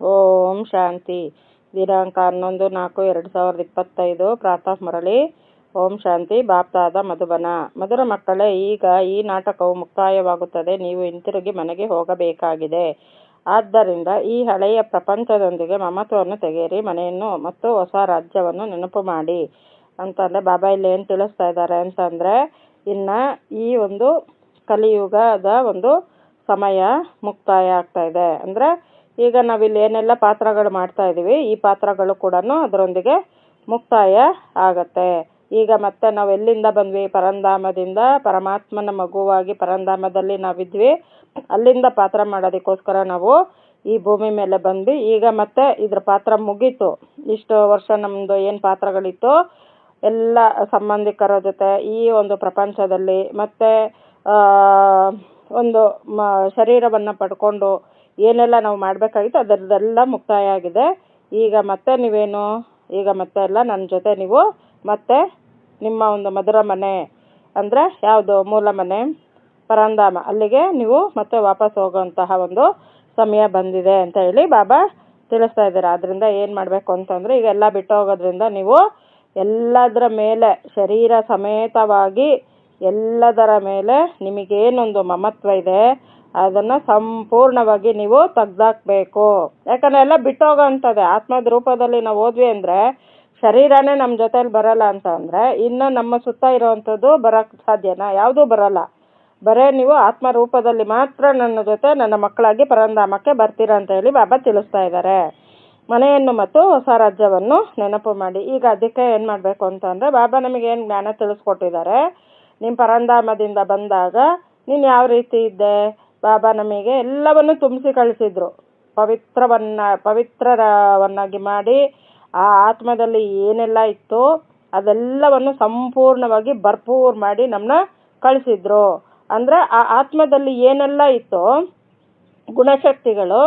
ಓಂ ಶಾಂತಿ. ದಿನಾಂಕ ಹನ್ನೊಂದು ನಾಲ್ಕು ಎರಡು ಸಾವಿರದ ಇಪ್ಪತ್ತೈದು. ಪ್ರಾತಃ ಮರಳಿ. ಓಂ ಶಾಂತಿ. ಬಾಪ್ತಾದ ಮಧುಬನ. ಮಧುರ ಮಕ್ಕಳೇ, ಈಗ ಈ ನಾಟಕವು ಮುಕ್ತಾಯವಾಗುತ್ತದೆ. ನೀವು ಹಿಂತಿರುಗಿ ಮನೆಗೆ ಹೋಗಬೇಕಾಗಿದೆ. ಆದ್ದರಿಂದ ಈ ಹಳೆಯ ಪ್ರಪಂಚದೊಂದಿಗೆ ಮಮತ್ವವನ್ನು ತೆಗೆಯಿರಿ. ಮನೆಯನ್ನು ಮತ್ತು ಹೊಸ ರಾಜ್ಯವನ್ನು ನೆನಪು ಮಾಡಿ. ಅಂತಂದರೆ, ಬಾಬಾ ಇಲ್ಲಿ ಏನು ತಿಳಿಸ್ತಾ ಇದ್ದಾರೆ? ಅಂತಂದರೆ, ಇನ್ನು ಈ ಒಂದು ಕಲಿಯುಗದ ಒಂದು ಸಮಯ ಮುಕ್ತಾಯ ಆಗ್ತಾ ಇದೆ. ಅಂದರೆ ಈಗ ನಾವಿಲ್ಲಿ ಏನೆಲ್ಲ ಪಾತ್ರಗಳು ಮಾಡ್ತಾ ಇದ್ದೀವಿ, ಈ ಪಾತ್ರಗಳು ಕೂಡ ಅದರೊಂದಿಗೆ ಮುಕ್ತಾಯ ಆಗತ್ತೆ. ಈಗ ಮತ್ತೆ ನಾವು ಎಲ್ಲಿಂದ ಬಂದ್ವಿ? ಪರಂಧಾಮದಿಂದ ಪರಮಾತ್ಮನ ಮಗುವಾಗಿ ಪರಂಧಾಮದಲ್ಲಿ ನಾವಿದ್ವಿ. ಅಲ್ಲಿಂದ ಪಾತ್ರ ಮಾಡೋದಕ್ಕೋಸ್ಕರ ನಾವು ಈ ಭೂಮಿ ಮೇಲೆ ಬಂದ್ವಿ. ಈಗ ಮತ್ತೆ ಇದ್ರ ಪಾತ್ರ ಮುಗೀತು. ಇಷ್ಟು ವರ್ಷ ನಮ್ಮದು ಏನು ಪಾತ್ರಗಳಿತ್ತು, ಎಲ್ಲ ಸಂಬಂಧಿಕರ ಜೊತೆ ಈ ಒಂದು ಪ್ರಪಂಚದಲ್ಲಿ ಮತ್ತೆ ಒಂದು ಮ, ಶರೀರವನ್ನು ಪಡ್ಕೊಂಡು ಏನೆಲ್ಲ ನಾವು ಮಾಡಬೇಕಾಗಿತ್ತು ಅದರದ್ದೆಲ್ಲ ಮುಕ್ತಾಯ ಆಗಿದೆ. ಈಗ ಮತ್ತೆ ನೀವೇನು, ಈಗ ಮತ್ತೆ ಎಲ್ಲ ನನ್ನ ಜೊತೆ ನೀವು ಮತ್ತೆ ನಿಮ್ಮ ಒಂದು ಮಧುರ ಮನೆ ಅಂದರೆ ಯಾವುದು ಮೂಲ ಮನೆ, ಪರಂಧಾಮ, ಅಲ್ಲಿಗೆ ನೀವು ಮತ್ತೆ ವಾಪಸ್ ಹೋಗುವಂತಹ ಒಂದು ಸಮಯ ಬಂದಿದೆ ಅಂತ ಹೇಳಿ ಬಾಬಾ ತಿಳಿಸ್ತಾ ಇದ್ದಾರೆ. ಆದ್ದರಿಂದ ಏನು ಮಾಡಬೇಕು ಅಂತಂದರೆ ಈಗ ಎಲ್ಲ ಬಿಟ್ಟು ಹೋಗೋದ್ರಿಂದ ನೀವು ಎಲ್ಲದರ ಮೇಲೆ ಶರೀರ ಸಮೇತವಾಗಿ ಎಲ್ಲದರ ಮೇಲೆ ನಿಮಗೇನೊಂದು ಮಮತ್ವ ಇದೆ ಅದನ್ನು ಸಂಪೂರ್ಣವಾಗಿ ನೀವು ತೆಗ್ದಾಕ್ಬೇಕು. ಯಾಕಂದರೆ ಎಲ್ಲ ಬಿಟ್ಟೋಗೋಂಥದ್ದೇ ಆತ್ಮದ ರೂಪದಲ್ಲಿ ನಾವು ಹೋದ್ವಿ ಅಂದರೆ ಶರೀರನೇ ನಮ್ಮ ಜೊತೆಲಿ ಬರಲ್ಲ ಅಂತ ಅಂದರೆ ಇನ್ನು ನಮ್ಮ ಸುತ್ತ ಇರೋವಂಥದ್ದು ಬರೋಕ್ಕೆ ಸಾಧ್ಯನಾ? ಯಾವುದೂ ಬರಲ್ಲ. ಬರೇ ನೀವು ಆತ್ಮ ರೂಪದಲ್ಲಿ ಮಾತ್ರ ನನ್ನ ಜೊತೆ ನನ್ನ ಮಕ್ಕಳಾಗಿ ಪರಂಧಾಮಕ್ಕೆ ಬರ್ತೀರಾ ಅಂತ ಹೇಳಿ ಬಾಬಾ ತಿಳಿಸ್ತಾ ಇದ್ದಾರೆ. ಮನೆಯನ್ನು ಮತ್ತು ಹೊಸ ರಾಜ್ಯವನ್ನು ನೆನಪು ಮಾಡಿ. ಈಗ ಅದಕ್ಕೆ ಏನು ಮಾಡಬೇಕು ಅಂತಂದರೆ ಬಾಬಾ ನಮಗೆ ಏನು ಜ್ಞಾನ ತಿಳಿಸ್ಕೊಟ್ಟಿದ್ದಾರೆ. ನಿಮ್ಮ ಪರಂಧಾಮದಿಂದ ಬಂದಾಗ ನೀನು ಯಾವ ರೀತಿ ಇದ್ದೆ? ಬಾಬಾ ನಮಗೆ ಎಲ್ಲವನ್ನು ತುಂಬಿಸಿ ಕಳಿಸಿದ್ರು. ಪವಿತ್ರವನ್ನ ಪವಿತ್ರವನ್ನಾಗಿ ಮಾಡಿ ಆ ಆತ್ಮದಲ್ಲಿ ಏನೆಲ್ಲ ಇತ್ತು ಅದೆಲ್ಲವನ್ನು ಸಂಪೂರ್ಣವಾಗಿ ಭರ್ಪೂರ್ ಮಾಡಿ ನಮ್ಮನ್ನ ಕಳಿಸಿದ್ರು. ಅಂದ್ರೆ ಆ ಆತ್ಮದಲ್ಲಿ ಏನೆಲ್ಲ ಇತ್ತು ಗುಣಶಕ್ತಿಗಳು,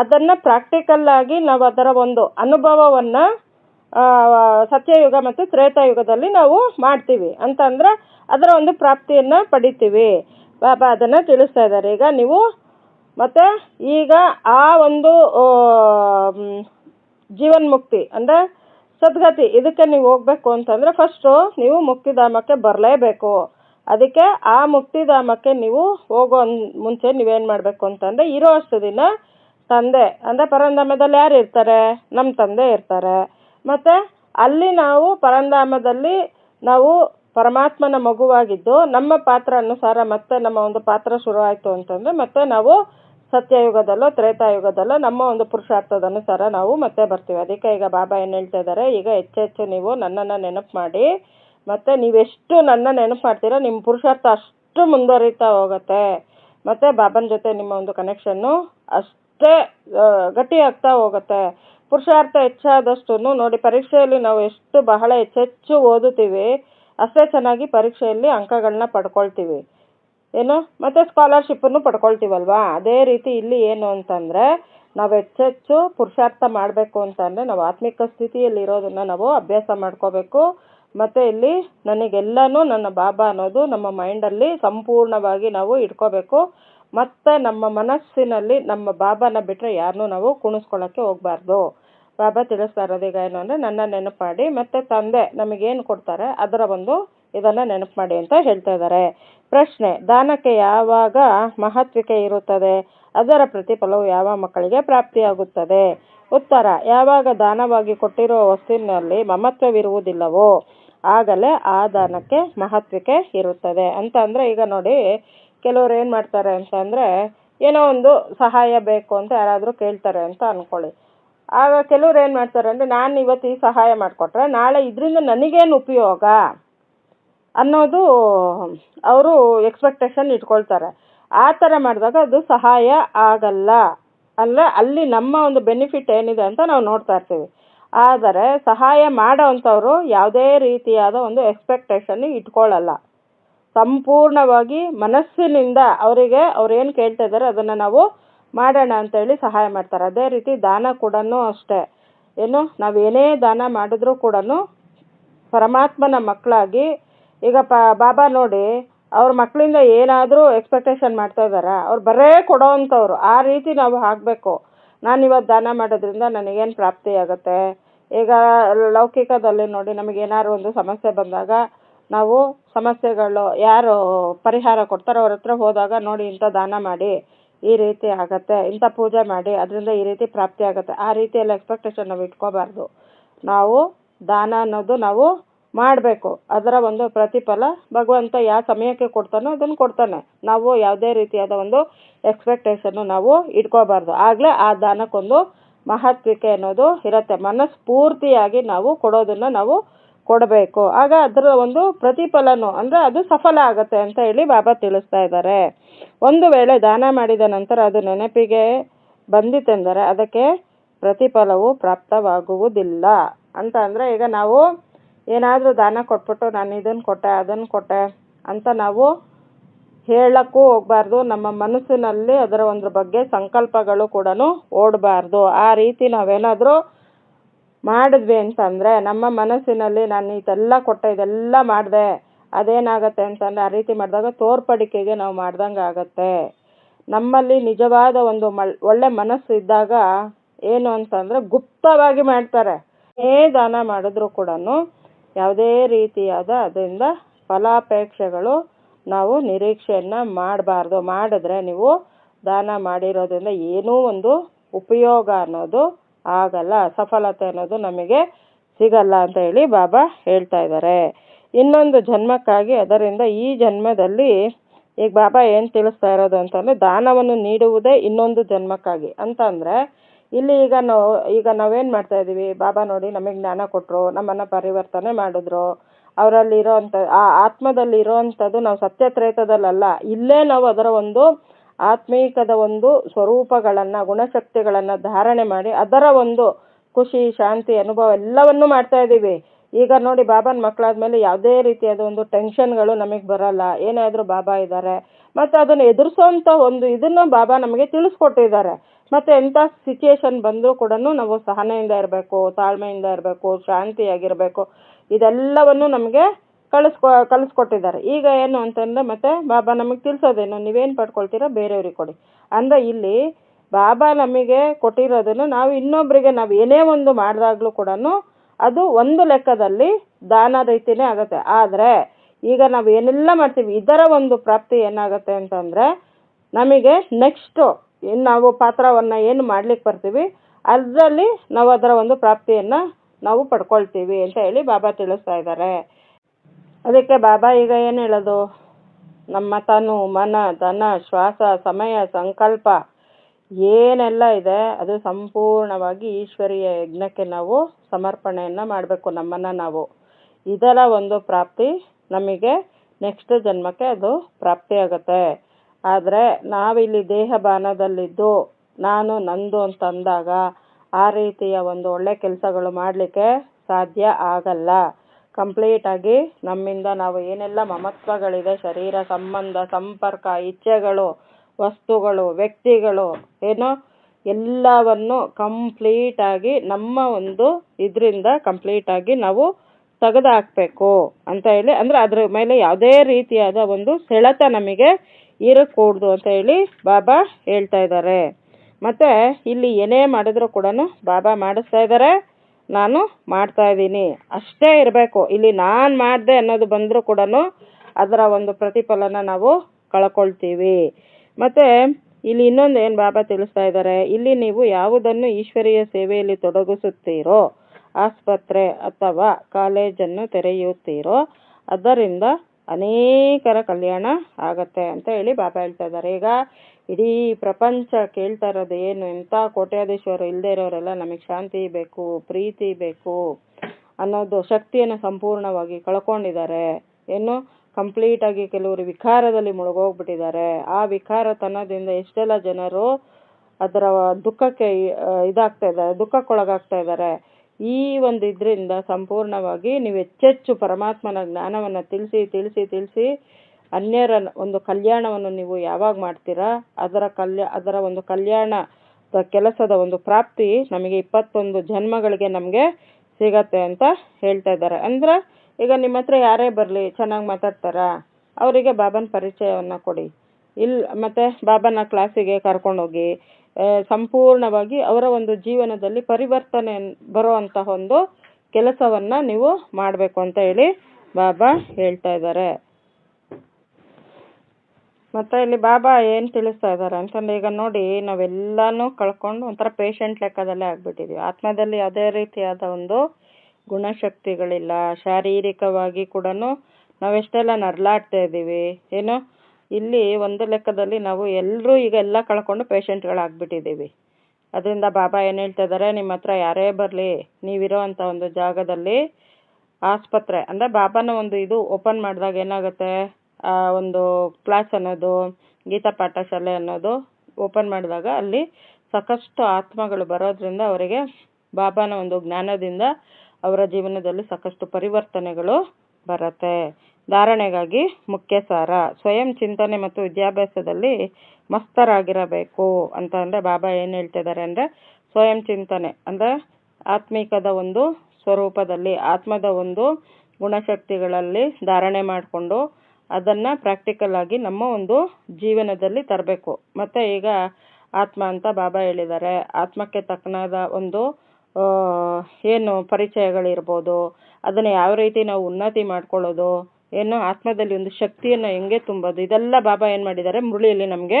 ಅದನ್ನು ಪ್ರಾಕ್ಟಿಕಲ್ ಆಗಿ ನಾವು ಅದರ ಒಂದು ಅನುಭವವನ್ನು ಸತ್ಯಯುಗ ಮತ್ತು ತ್ರೇತಾಯುಗದಲ್ಲಿ ನಾವು ಮಾಡ್ತೀವಿ. ಅಂತಂದ್ರೆ ಅದರ ಒಂದು ಪ್ರಾಪ್ತಿಯನ್ನು ಪಡಿತೀವಿ. ಬಾಬಾ ಅದನ್ನು ತಿಳಿಸ್ತಾ ಇದ್ದಾರೆ. ಈಗ ನೀವು ಮತ್ತು ಈಗ ಆ ಒಂದು ಜೀವನ್ ಮುಕ್ತಿ ಅಂದರೆ ಸದ್ಗತಿ ಇದಕ್ಕೆ ನೀವು ಹೋಗ್ಬೇಕು ಅಂತಂದರೆ ಫಸ್ಟು ನೀವು ಮುಕ್ತಿಧಾಮಕ್ಕೆ ಬರಲೇಬೇಕು. ಅದಕ್ಕೆ ಆ ಮುಕ್ತಿಧಾಮಕ್ಕೆ ನೀವು ಹೋಗೋ ಮುಂಚೆ ನೀವೇನು ಮಾಡಬೇಕು ಅಂತಂದರೆ ಇರೋ ಅಷ್ಟು ದಿನ ತಂದೆ, ಅಂದರೆ ಪರಂಧಾಮದಲ್ಲಿ ಯಾರು ಇರ್ತಾರೆ? ನಮ್ಮ ತಂದೆ ಇರ್ತಾರೆ. ಮತ್ತು ಅಲ್ಲಿ ನಾವು ಪರಂಧಾಮದಲ್ಲಿ ನಾವು ಪರಮಾತ್ಮನ ಮಗುವಾಗಿದ್ದು ನಮ್ಮ ಪಾತ್ರ ಅನುಸಾರ ಮತ್ತೆ ನಮ್ಮ ಒಂದು ಪಾತ್ರ ಶುರುವಾಯಿತು ಅಂತಂದ್ರೆ ಮತ್ತೆ ನಾವು ಸತ್ಯಯುಗದಲ್ಲೋ, ತ್ರೇತಾಯುಗದಲ್ಲೋ, ನಮ್ಮ ಒಂದು ಪುರುಷಾರ್ಥದ ಅನುಸಾರ ನಾವು ಮತ್ತೆ ಬರ್ತೀವಿ. ಅದಕ್ಕೆ ಈಗ ಬಾಬಾ ಏನು ಹೇಳ್ತಾ ಇದ್ದಾರೆ, ಈಗ ಹೆಚ್ಚೆಚ್ಚು ನೀವು ನನ್ನನ್ನು ನೆನಪು ಮಾಡಿ. ಮತ್ತು ನೀವೆಷ್ಟು ನನ್ನ ನೆನಪು ಮಾಡ್ತೀರೋ ನಿಮ್ಮ ಪುರುಷಾರ್ಥ ಅಷ್ಟು ಮುಂದುವರಿತಾ ಹೋಗುತ್ತೆ. ಮತ್ತು ಬಾಬನ ಜೊತೆ ನಿಮ್ಮ ಒಂದು ಕನೆಕ್ಷನ್ನು ಅಷ್ಟೇ ಗಟ್ಟಿ ಆಗ್ತಾ ಹೋಗುತ್ತೆ. ಪುರುಷಾರ್ಥ ಹೆಚ್ಚಾದಷ್ಟು ನೋಡಿ, ಪರೀಕ್ಷೆಯಲ್ಲಿ ನಾವು ಎಷ್ಟು ಬಹಳ ಹೆಚ್ಚೆಚ್ಚು ಓದುತ್ತೀವಿ. ಅಷ್ಟೇ ಚೆನ್ನಾಗಿ ಪರೀಕ್ಷೆಯಲ್ಲಿ ಅಂಕಗಳನ್ನ ಪಡ್ಕೊಳ್ತೀವಿ. ಏನು ಮತ್ತು ಸ್ಕಾಲರ್ಶಿಪ್ಪನ್ನು ಪಡ್ಕೊಳ್ತೀವಲ್ವಾ? ಅದೇ ರೀತಿ ಇಲ್ಲಿ ಏನು ಅಂತಂದರೆ ನಾವು ಹೆಚ್ಚೆಚ್ಚು ಪುರುಷಾರ್ಥ ಮಾಡಬೇಕು ಅಂತಂದರೆ ನಾವು ಆತ್ಮಿಕ ಸ್ಥಿತಿಯಲ್ಲಿ ಇರೋದನ್ನು ನಾವು ಅಭ್ಯಾಸ ಮಾಡ್ಕೋಬೇಕು. ಮತ್ತು ಇಲ್ಲಿ ನನಗೆಲ್ಲನೂ ನನ್ನ ಬಾಬಾ ಅನ್ನೋದು ನಮ್ಮ ಮೈಂಡಲ್ಲಿ ಸಂಪೂರ್ಣವಾಗಿ ನಾವು ಇಟ್ಕೋಬೇಕು. ಮತ್ತು ನಮ್ಮ ಮನಸ್ಸಿನಲ್ಲಿ ನಮ್ಮ ಬಾಬಾನ ಬಿಟ್ಟರೆ ಯಾರನ್ನೂ ನಾವು ಕುಣಿಸ್ಕೊಳ್ಳೋಕ್ಕೆ ಹೋಗಬಾರ್ದು. ಬಾಬಾ ತಿಳಿಸ್ತಾ ಇರೋದು ಈಗ ಏನು ಅಂದರೆ ನನ್ನ ನೆನಪು ಮಾಡಿ ಮತ್ತು ತಂದೆ ನಮಗೇನು ಕೊಡ್ತಾರೆ ಅದರ ಒಂದು ಇದನ್ನು ನೆನಪು ಮಾಡಿ ಅಂತ ಹೇಳ್ತಾ ಇದ್ದಾರೆ. ಪ್ರಶ್ನೆ, ದಾನಕ್ಕೆ ಯಾವಾಗ ಮಹತ್ವಿಕೆ ಇರುತ್ತದೆ? ಅದರ ಪ್ರತಿಫಲವು ಯಾವ ಮಕ್ಕಳಿಗೆ ಪ್ರಾಪ್ತಿಯಾಗುತ್ತದೆ? ಉತ್ತರ, ಯಾವಾಗ ದಾನವಾಗಿ ಕೊಟ್ಟಿರುವ ವಸ್ತುವಿನಲ್ಲಿ ಮಮತ್ವವಿರುವುದಿಲ್ಲವೋ ಆಗಲೇ ಆ ದಾನಕ್ಕೆ ಮಹತ್ವಿಕೆ ಇರುತ್ತದೆ. ಅಂತ ಅಂದರೆ ಈಗ ನೋಡಿ ಕೆಲವರು ಏನು ಮಾಡ್ತಾರೆ ಅಂತ ಅಂದರೆ ಏನೋ ಒಂದು ಸಹಾಯ ಬೇಕು ಅಂತ ಯಾರಾದರೂ ಕೇಳ್ತಾರೆ ಅಂತ ಅಂದ್ಕೊಳ್ಳಿ ಆಗ ಕೆಲವ್ರು ಏನು ಮಾಡ್ತಾರೆ ಅಂದರೆ, ನಾನು ಇವತ್ತು ಈ ಸಹಾಯ ಮಾಡಿಕೊಟ್ರೆ, ನಾಳೆ ಇದರಿಂದ ನನಗೇನು ಉಪಯೋಗ? ಅನ್ನೋದು ಅವರು ಎಕ್ಸ್ಪೆಕ್ಟೇಷನ್ ಇಟ್ಕೊಳ್ತಾರೆ. ಆ ಥರ ಮಾಡಿದಾಗ ಅದು ಸಹಾಯ ಆಗಲ್ಲ. ಅಂದರೆ ಅಲ್ಲಿ ನಮ್ಮ ಒಂದು ಬೆನಿಫಿಟ್ ಏನಿದೆ ಅಂತ ನಾವು ನೋಡ್ತಾ ಇರ್ತೀವಿ. ಆದರೆ ಸಹಾಯ ಮಾಡೋವಂಥವ್ರು ಯಾವುದೇ ರೀತಿಯಾದ ಒಂದು ಎಕ್ಸ್ಪೆಕ್ಟೇಷನ್ ಇಟ್ಕೊಳ್ಳಲ್ಲ ಸಂಪೂರ್ಣವಾಗಿ ಮನಸ್ಸಿನಿಂದ ಅವರಿಗೆ ಅವ್ರು ಏನು ಕೇಳ್ತಾ ಇದ್ದಾರೆ, ಅದನ್ನು ನಾವು ಮಾಡೋಣ ಅಂತೇಳಿ ಸಹಾಯ ಮಾಡ್ತಾರೆ. ಅದೇ ರೀತಿ ದಾನ ಕೂಡ ಅಷ್ಟೇ. ಏನು, ನಾವು ಏನೇ ದಾನ ಮಾಡಿದ್ರೂ ಕೂಡ ಪರಮಾತ್ಮನ ಮಕ್ಕಳಾಗಿ, ಈಗ ಪ, ಬಾಬಾ ನೋಡಿ, ಅವ್ರ ಮಕ್ಕಳಿಂದ ಏನಾದರೂ ಎಕ್ಸ್ಪೆಕ್ಟೇಷನ್ ಮಾಡ್ತಾ ಇದ್ದಾರೆ ಅವ್ರು ಬರೇ ಕೊಡೋ ಅಂಥವ್ರು ಆ ರೀತಿ ನಾವು ಆಗಬೇಕು. ನಾನು ಇವತ್ತು ದಾನ ಮಾಡೋದ್ರಿಂದ ನನಗೇನು ಪ್ರಾಪ್ತಿ ಆಗುತ್ತೆ? ಈಗ ಲೌಕಿಕದಲ್ಲಿ ನೋಡಿ ನಮಗೇನಾದ್ರು ಒಂದು ಸಮಸ್ಯೆ ಬಂದಾಗ, ನಾವು ಸಮಸ್ಯೆಗಳು ಯಾರು ಪರಿಹಾರ ಕೊಡ್ತಾರೋ ಅವ್ರ ಹತ್ರ ಹೋದಾಗ ನೋಡಿ ಇಂಥ ದಾನ ಮಾಡಿ. ಈ ರೀತಿ ಆಗತ್ತೆ. ಇಂಥ ಪೂಜೆ ಮಾಡಿ ಅದರಿಂದ ಈ ರೀತಿ ಪ್ರಾಪ್ತಿ ಆಗುತ್ತೆ. ಆ ರೀತಿ ಎಲ್ಲ ಎಕ್ಸ್ಪೆಕ್ಟೇಷನ್ ನಾವು ಇಟ್ಕೋಬಾರ್ದು. ನಾವು ದಾನ ಅನ್ನೋದು ನಾವು ಮಾಡಬೇಕು. ಅದರ ಒಂದು ಪ್ರತಿಫಲ ಭಗವಂತ ಯಾವ ಸಮಯಕ್ಕೆ ಕೊಡ್ತಾನೋ ಅದನ್ನು ಕೊಡ್ತಾನೆ. ನಾವು ಯಾವುದೇ ರೀತಿಯಾದ ಒಂದು ಎಕ್ಸ್ಪೆಕ್ಟೇಷನ್ನು ನಾವು ಇಟ್ಕೋಬಾರ್ದು. ಆಗಲೇ ಆ ದಾನಕ್ಕೊಂದು ಮಹತ್ವಿಕೆ ಅನ್ನೋದು ಇರುತ್ತೆ. ಮನಸ್ಫೂರ್ತಿಯಾಗಿ ನಾವು ಕೊಡೋದನ್ನು ನಾವು ಕೊಡಬೇಕು. ಆಗ ಅದರ ಒಂದು ಪ್ರತಿಫಲನು, ಅಂದರೆ ಅದು ಸಫಲ ಆಗುತ್ತೆ ಅಂತ ಹೇಳಿ ಬಾಬಾ ತಿಳಿಸ್ತಾ ಇದ್ದಾರೆ. ಒಂದು ವೇಳೆ ದಾನ ಮಾಡಿದ ನಂತರ ಅದು ನೆನಪಿಗೆ ಬಂದಿತೆಂದರೆ ಅದಕ್ಕೆ ಪ್ರತಿಫಲವು ಪ್ರಾಪ್ತವಾಗುವುದಿಲ್ಲ. ಅಂತ ಅಂದರೆ ಈಗ ನಾವು ಏನಾದರೂ ದಾನ ಕೊಟ್ಬಿಟ್ಟು ನಾನು ಇದನ್ನು ಕೊಟ್ಟೆ ಅದನ್ನು ಕೊಟ್ಟೆ ಅಂತ ನಾವು ಹೇಳಕ್ಕೂ ಹೋಗಬಾರ್ದು. ನಮ್ಮ ಮನಸ್ಸಿನಲ್ಲಿ ಅದರ ಒಂದ್ರ ಬಗ್ಗೆ ಸಂಕಲ್ಪಗಳು ಕೂಡ ಓಡಬಾರ್ದು. ಆ ರೀತಿ ನಾವೇನಾದರೂ ಮಾಡಿದ್ವಿ ಅಂತಂದರೆ ನಮ್ಮ ಮನಸ್ಸಿನಲ್ಲಿ ನಾನು ಇದೆಲ್ಲ ಕೊಟ್ಟೆ ಇದೆಲ್ಲ ಮಾಡಿದೆ. ಅದೇನಾಗತ್ತೆ ಅಂತಂದರೆ ಆ ರೀತಿ ಮಾಡಿದಾಗ ತೋರ್ಪಡಿಕೆಗೆ ನಾವು ಮಾಡ್ದಂಗೆ ಆಗತ್ತೆ. ನಮ್ಮಲ್ಲಿ ನಿಜವಾದ ಒಂದು ಮಳ್, ಒಳ್ಳೆ ಮನಸ್ಸು ಇದ್ದಾಗ ಏನು ಅಂತಂದರೆ ಗುಪ್ತವಾಗಿ ಮಾಡ್ತಾರೆ. ಏ ದಾನ ಮಾಡಿದ್ರೂ ಕೂಡ ಯಾವುದೇ ರೀತಿಯಾದ ಅದರಿಂದ ಫಲಾಪೇಕ್ಷೆಗಳು ನಾವು ನಿರೀಕ್ಷೆಯನ್ನು ಮಾಡಬಾರ್ದು. ಮಾಡಿದ್ರೆ ನೀವು ದಾನ ಮಾಡಿರೋದ್ರಿಂದ ಏನೂ ಒಂದು ಉಪಯೋಗ ಅನ್ನೋದು ಆಗಲ್ಲ ಸಫಲತೆ ಅನ್ನೋದು ನಮಗೆ ಸಿಗಲ್ಲ ಅಂತ ಹೇಳಿ ಬಾಬಾ ಹೇಳ್ತಾ ಇದ್ದಾರೆ. ಇನ್ನೊಂದು ಜನ್ಮಕ್ಕಾಗಿ ಅದರಿಂದ ಈ ಜನ್ಮದಲ್ಲಿ ಈಗ ಬಾಬಾ ಏನು ತಿಳಿಸ್ತಾ ಇರೋದು ಅಂತಂದರೆ ದಾನವನ್ನು ನೀಡುವುದೇ ಇನ್ನೊಂದು ಜನ್ಮಕ್ಕಾಗಿ. ಅಂತಂದರೆ ಇಲ್ಲಿ ಈಗ ನಾವು, ಈಗ ನಾವೇನು ಮಾಡ್ತಾ ಇದೀವಿ ಬಾಬಾ ನೋಡಿ ನಮಗೆ ಜ್ಞಾನ ಕೊಟ್ಟರು ನಮ್ಮನ್ನು ಪರಿವರ್ತನೆ ಮಾಡಿದ್ರು. ಅವರಲ್ಲಿರೋ ಇರೋವಂಥ ಆ ಆತ್ಮದಲ್ಲಿ ಅಂಥದ್ದು ನಾವು ಸತ್ಯತ್ರೇತದಲ್ಲಲ್ಲ, ಇಲ್ಲೇ ನಾವು ಅದರ ಒಂದು ಆತ್ಮೀಕದ ಒಂದು ಸ್ವರೂಪಗಳನ್ನು, ಗುಣಶಕ್ತಿಗಳನ್ನು ಧಾರಣೆ ಮಾಡಿ ಅದರ ಒಂದು ಖುಷಿ, ಶಾಂತಿ, ಅನುಭವ ಎಲ್ಲವನ್ನು ಮಾಡ್ತಾ ಇದ್ದೀವಿ. ಈಗ ನೋಡಿ ಬಾಬಾನ ಮಕ್ಕಳಾದ್ಮೇಲೆ ಯಾವುದೇ ರೀತಿಯಾದ ಒಂದು ಟೆನ್ಷನ್ಗಳು ನಮಗೆ ಬರಲ್ಲ. ಏನಾದರೂ ಬಾಬಾ ಇದ್ದಾರೆ ಮತ್ತು ಅದನ್ನು ಎದುರಿಸೋಂಥ ಒಂದು ಇದನ್ನು ಬಾಬಾ ನಮಗೆ ತಿಳಿಸ್ಕೊಟ್ಟಿದ್ದಾರೆ. ಮತ್ತು ಎಂಥ ಸಿಚುಯೇಷನ್ ಬಂದರೂ ಕೂಡ ನಾವು ಸಹನೆಯಿಂದ ಇರಬೇಕು, ತಾಳ್ಮೆಯಿಂದ ಇರಬೇಕು, ಶಾಂತಿಯಾಗಿರಬೇಕು. ಇದೆಲ್ಲವನ್ನು ನಮಗೆ ಕಳಿಸ್ಕೊ, ಕಳಿಸ್ಕೊಟ್ಟಿದ್ದಾರೆ. ಈಗ ಏನು ಅಂತಂದರೆ ಮತ್ತೆ ಬಾಬಾ ನಮಗೆ ತಿಳಿಸೋದೇನು, ನೀವೇನು ಪಡ್ಕೊಳ್ತೀರಾ ಬೇರೆಯವ್ರಿಗೆ ಕೊಡಿ. ಅಂದರೆ ಇಲ್ಲಿ ಬಾಬಾ ನಮಗೆ ಕೊಟ್ಟಿರೋದನ್ನು ನಾವು ಇನ್ನೊಬ್ಬರಿಗೆ ನಾವು ಏನೇ ಒಂದು ಮಾಡಿದಾಗ್ಲೂ ಕೂಡ ಅದು ಒಂದು ಲೆಕ್ಕದಲ್ಲಿ ದಾನ ರೀತಿಯೇ ಆಗುತ್ತೆ. ಆದರೆ ಈಗ ನಾವು ಏನೆಲ್ಲ ಮಾಡ್ತೀವಿ, ಇದರ ಒಂದು ಪ್ರಾಪ್ತಿ ಏನಾಗುತ್ತೆ ಅಂತಂದರೆ ನಮಗೆ ನೆಕ್ಸ್ಟು ಇನ್ನು ನಾವು ಪಾತ್ರವನ್ನು ಏನು ಮಾಡ್ಲಿಕ್ಕೆ ಬರ್ತೀವಿ, ಅದರಲ್ಲಿ ನಾವು ಅದರ ಒಂದು ಪ್ರಾಪ್ತಿಯನ್ನು ನಾವು ಪಡ್ಕೊಳ್ತೀವಿ ಅಂತ ಹೇಳಿ ಬಾಬಾ ತಿಳಿಸ್ತಾ ಇದ್ದಾರೆ. ಅದಕ್ಕೆ ಬಾಬಾ ಈಗ ಏನು ಹೇಳೋದು? ನಮ್ಮ ತನು, ಮನ, ಧನ, ಶ್ವಾಸ, ಸಮಯ, ಸಂಕಲ್ಪ ಏನೆಲ್ಲ ಇದೆ, ಅದು ಸಂಪೂರ್ಣವಾಗಿ ಈಶ್ವರೀಯ ಯಜ್ಞಕ್ಕೆ ನಾವು ಸಮರ್ಪಣೆಯನ್ನು ಮಾಡಬೇಕು, ನಮ್ಮನ್ನು ನಾವು. ಇದರ ಒಂದು ಪ್ರಾಪ್ತಿ ನಮಗೆ ನೆಕ್ಸ್ಟ್ ಜನ್ಮಕ್ಕೆ ಅದು ಪ್ರಾಪ್ತಿಯಾಗುತ್ತೆ ಆದರೆ ನಾವಿಲ್ಲಿ ದೇಹ ಬಾನದಲ್ಲಿದ್ದು ನಾನು ನಂದು ಅಂತ ಅಂದಾಗ ಆ ರೀತಿಯ ಒಂದು ಒಳ್ಳೆ ಕೆಲಸಗಳು ಮಾಡಲಿಕ್ಕೆ ಸಾಧ್ಯ ಆಗಲ್ಲ. ಕಂಪ್ಲೀಟಾಗಿ ನಮ್ಮಿಂದ ನಾವು ಏನೆಲ್ಲ ಮಮತ್ವಗಳಿದೆ, ಶರೀರ ಸಂಬಂಧ, ಸಂಪರ್ಕ, ಇಚ್ಛೆಗಳು, ವಸ್ತುಗಳು, ವ್ಯಕ್ತಿಗಳು, ಏನು ಎಲ್ಲವನ್ನು ಕಂಪ್ಲೀಟಾಗಿ ನಮ್ಮ ಒಂದು ಇದರಿಂದ ಕಂಪ್ಲೀಟಾಗಿ ನಾವು ತೆಗೆದು ಹಾಕಬೇಕು ಅಂತ ಹೇಳಿ, ಅಂದರೆ ಅದ್ರ ಮೇಲೆ ಯಾವುದೇ ರೀತಿಯಾದ ಒಂದು ಸೆಳೆತ ನಮಗೆ ಇರಕೂಡ್ದು ಅಂತ ಹೇಳಿ ಬಾಬಾ ಹೇಳ್ತಾ ಇದ್ದಾರೆ. ಮತ್ತು ಇಲ್ಲಿ ಏನೇ ಮಾಡಿದ್ರು ಕೂಡ ಬಾಬಾ ಮಾಡಿಸ್ತಾ ಇದ್ದಾರೆ. ನಾನು ಮಾಡ್ತಾ ಇದ್ದೀನಿ. ಅಷ್ಟೇ ಇರಬೇಕು. ಇಲ್ಲಿ ನಾನು ಮಾಡಿದೆ ಅನ್ನೋದು ಬಂದರೂ ಕೂಡ ಅದರ ಒಂದು ಪ್ರತಿಫಲನ ನಾವು ಕಳ್ಕೊಳ್ತೀವಿ. ಮತ್ತು ಇಲ್ಲಿ ಇನ್ನೊಂದು ಏನು ಬಾಬಾ ತಿಳಿಸ್ತಾ ಇದ್ದಾರೆ? ಇಲ್ಲಿ ನೀವು ಯಾವುದನ್ನು ಈಶ್ವರೀಯ ಸೇವೆಯಲ್ಲಿ ತೊಡಗಿಸುತ್ತೀರೋ, ಆಸ್ಪತ್ರೆ ಅಥವಾ ಕಾಲೇಜನ್ನು ತೆರೆಯುತ್ತೀರೋ, ಅದರಿಂದ ಅನೇಕರ ಕಲ್ಯಾಣ ಆಗತ್ತೆ ಅಂತ ಹೇಳಿ ಬಾಬಾ ಹೇಳ್ತಾ ಇದ್ದಾರೆ. ಈಗ ಇಡೀ ಪ್ರಪಂಚ ಕೇಳ್ತಾ ಇರೋದು ಏನು? ಎಂಥ ಕೋಟ್ಯಾಧೀಶ್ವರು ಇಲ್ಲದೆ ಇರೋರೆಲ್ಲ ನಮಗೆ ಶಾಂತಿ ಬೇಕು, ಪ್ರೀತಿ ಬೇಕು ಅನ್ನೋದು ಶಕ್ತಿಯನ್ನು ಸಂಪೂರ್ಣವಾಗಿ ಕಳ್ಕೊಂಡಿದ್ದಾರೆ. ಏನು? ಕಂಪ್ಲೀಟಾಗಿ ಕೆಲವರು ವಿಕಾರದಲ್ಲಿ ಮುಳುಗೋಗ್ಬಿಟ್ಟಿದ್ದಾರೆ. ಆ ವಿಕಾರತನದಿಂದ ಎಷ್ಟೆಲ್ಲ ಜನರು ಅದರ ದುಃಖಕ್ಕೆ ಇದಾಗ್ತಾ ಇದ್ದಾರೆ, ದುಃಖಕ್ಕೊಳಗಾಗ್ತಾ ಇದ್ದಾರೆ. ಈ ಒಂದು ಇದರಿಂದ ಸಂಪೂರ್ಣವಾಗಿ ನೀವು ಹೆಚ್ಚೆಚ್ಚು ಪರಮಾತ್ಮನ ಜ್ಞಾನವನ್ನು ತಿಳಿಸಿ ತಿಳಿಸಿ ತಿಳಿಸಿ ಅನ್ಯರ ಒಂದು ಕಲ್ಯಾಣವನ್ನು ನೀವು ಯಾವಾಗ ಮಾಡ್ತೀರಾ, ಅದರ ಕಲ್ಯಾ, ಅದರ ಒಂದು ಕಲ್ಯಾಣ ಕೆಲಸದ ಒಂದು ಪ್ರಾಪ್ತಿ ನಮಗೆ ಇಪ್ಪತ್ತೊಂದು ಜನ್ಮಗಳಿಗೆ ನಮಗೆ ಸಿಗತ್ತೆ ಅಂತ ಹೇಳ್ತಾ ಇದ್ದಾರೆ. ಅಂದ್ರೆ ಈಗ ನಿಮ್ಮ ಹತ್ರ ಯಾರೇ ಬರಲಿ, ಚೆನ್ನಾಗಿ ಮಾತಾಡ್ತಾರಾ, ಅವರಿಗೆ ಬಾಬನ ಪರಿಚಯವನ್ನು ಕೊಡಿ. ಇಲ್ಲ ಮತ್ತು ಬಾಬನ ಕ್ಲಾಸಿಗೆ ಕರ್ಕೊಂಡೋಗಿ ಸಂಪೂರ್ಣವಾಗಿ ಅವರ ಒಂದು ಜೀವನದಲ್ಲಿ ಪರಿವರ್ತನೆ ಬರುವಂತಹ ಒಂದು ಕೆಲಸವನ್ನು ನೀವು ಮಾಡಬೇಕು ಅಂತ ಹೇಳಿ ಬಾಬಾ ಹೇಳ್ತಾ ಇದ್ದಾರೆ. ಮತ್ತೆ ಇಲ್ಲಿ ಬಾಬಾ ಏನು ತಿಳಿಸ್ತಾ ಇದ್ದಾರೆ ಅಂತಂದ್ರೆ ಈಗ ನೋಡಿ ನಾವೆಲ್ಲಾನು ಕಳ್ಕೊಂಡು ಒಂಥರ ಪೇಷಂಟ್ ಲೆಕ್ಕದಲ್ಲೇ ಆಗ್ಬಿಟ್ಟಿದೀವಿ. ಆತ್ಮದಲ್ಲಿ ಯಾವುದೇ ರೀತಿಯಾದ ಒಂದು ಗುಣಶಕ್ತಿಗಳಿಲ್ಲ. ಶಾರೀರಿಕವಾಗಿ ಕೂಡ ನಾವೆಷ್ಟೆಲ್ಲ ನರಳಾಡ್ತಾ ಇದ್ದೀವಿ. ಏನು? ಇಲ್ಲಿ ಒಂದು ಲೆಕ್ಕದಲ್ಲಿ ನಾವು ಎಲ್ಲರೂ ಈಗ ಎಲ್ಲ ಕಳ್ಕೊಂಡು ಪೇಷಂಟ್ಗಳಾಗ್ಬಿಟ್ಟಿದ್ದೀವಿ ಅದರಿಂದ ಬಾಬಾ ಏನು ಹೇಳ್ತಾ ಇದ್ದಾರೆ, ನಿಮ್ಮ ಹತ್ರ ಯಾರೇ ಬರಲಿ, ನೀವಿರೋ ಅಂಥ ಒಂದು ಜಾಗದಲ್ಲಿ ಆಸ್ಪತ್ರೆ, ಅಂದರೆ ಬಾಬಾನ ಒಂದು ಇದು ಓಪನ್ ಮಾಡಿದಾಗ ಏನಾಗುತ್ತೆ? ಒಂದು ಕ್ಲಾಸ್ ಅನ್ನೋದು, ಗೀತಾ ಪಾಠಶಾಲೆ ಅನ್ನೋದು ಓಪನ್ ಮಾಡಿದಾಗ ಅಲ್ಲಿ ಸಾಕಷ್ಟು ಆತ್ಮಗಳು ಬರೋದ್ರಿಂದ ಅವರಿಗೆ ಬಾಬಾನ ಒಂದು ಜ್ಞಾನದಿಂದ ಅವರ ಜೀವನದಲ್ಲಿ ಸಾಕಷ್ಟು ಪರಿವರ್ತನೆಗಳು ಬರುತ್ತೆ. ಧಾರಣೆಗಾಗಿ ಮುಖ್ಯ ಸಾರ. ಸ್ವಯಂ ಚಿಂತನೆ ಮತ್ತು ವಿದ್ಯಾಭ್ಯಾಸದಲ್ಲಿ ಮಸ್ತರಾಗಿರಬೇಕು ಅಂತ ಅಂದರೆ ಬಾಬಾ ಏನು ಹೇಳ್ತಿದ್ದಾರೆ ಅಂದರೆ ಸ್ವಯಂ ಚಿಂತನೆ ಅಂದರೆ ಆತ್ಮಿಕದ ಒಂದು ಸ್ವರೂಪದಲ್ಲಿ, ಆತ್ಮದ ಒಂದು ಗುಣಶಕ್ತಿಗಳಲ್ಲಿ ಧಾರಣೆ ಮಾಡಿಕೊಂಡು ಅದನ್ನು ಪ್ರಾಕ್ಟಿಕಲ್ ಆಗಿ ನಮ್ಮ ಒಂದು ಜೀವನದಲ್ಲಿ ತರಬೇಕು. ಮತ್ತು ಈಗ ಆತ್ಮ ಅಂತ ಬಾಬಾ ಹೇಳಿದ್ದಾರೆ. ಆತ್ಮಕ್ಕೆ ತಕ್ಕನಾದ ಒಂದು ಏನು ಪರಿಚಯಗಳಿರ್ಬೋದು, ಅದನ್ನು ಯಾವ ರೀತಿ ನಾವು ಉನ್ನತಿ ಮಾಡ್ಕೊಳ್ಳೋದು, ಏನು ಆತ್ಮದಲ್ಲಿ ಒಂದು ಶಕ್ತಿಯನ್ನು ಹೆಂಗೆ ತುಂಬೋದು, ಇದೆಲ್ಲ ಬಾಬಾ ಏನು ಮಾಡಿದ್ದಾರೆ, ಮುರುಳಿಯಲ್ಲಿ ನಮಗೆ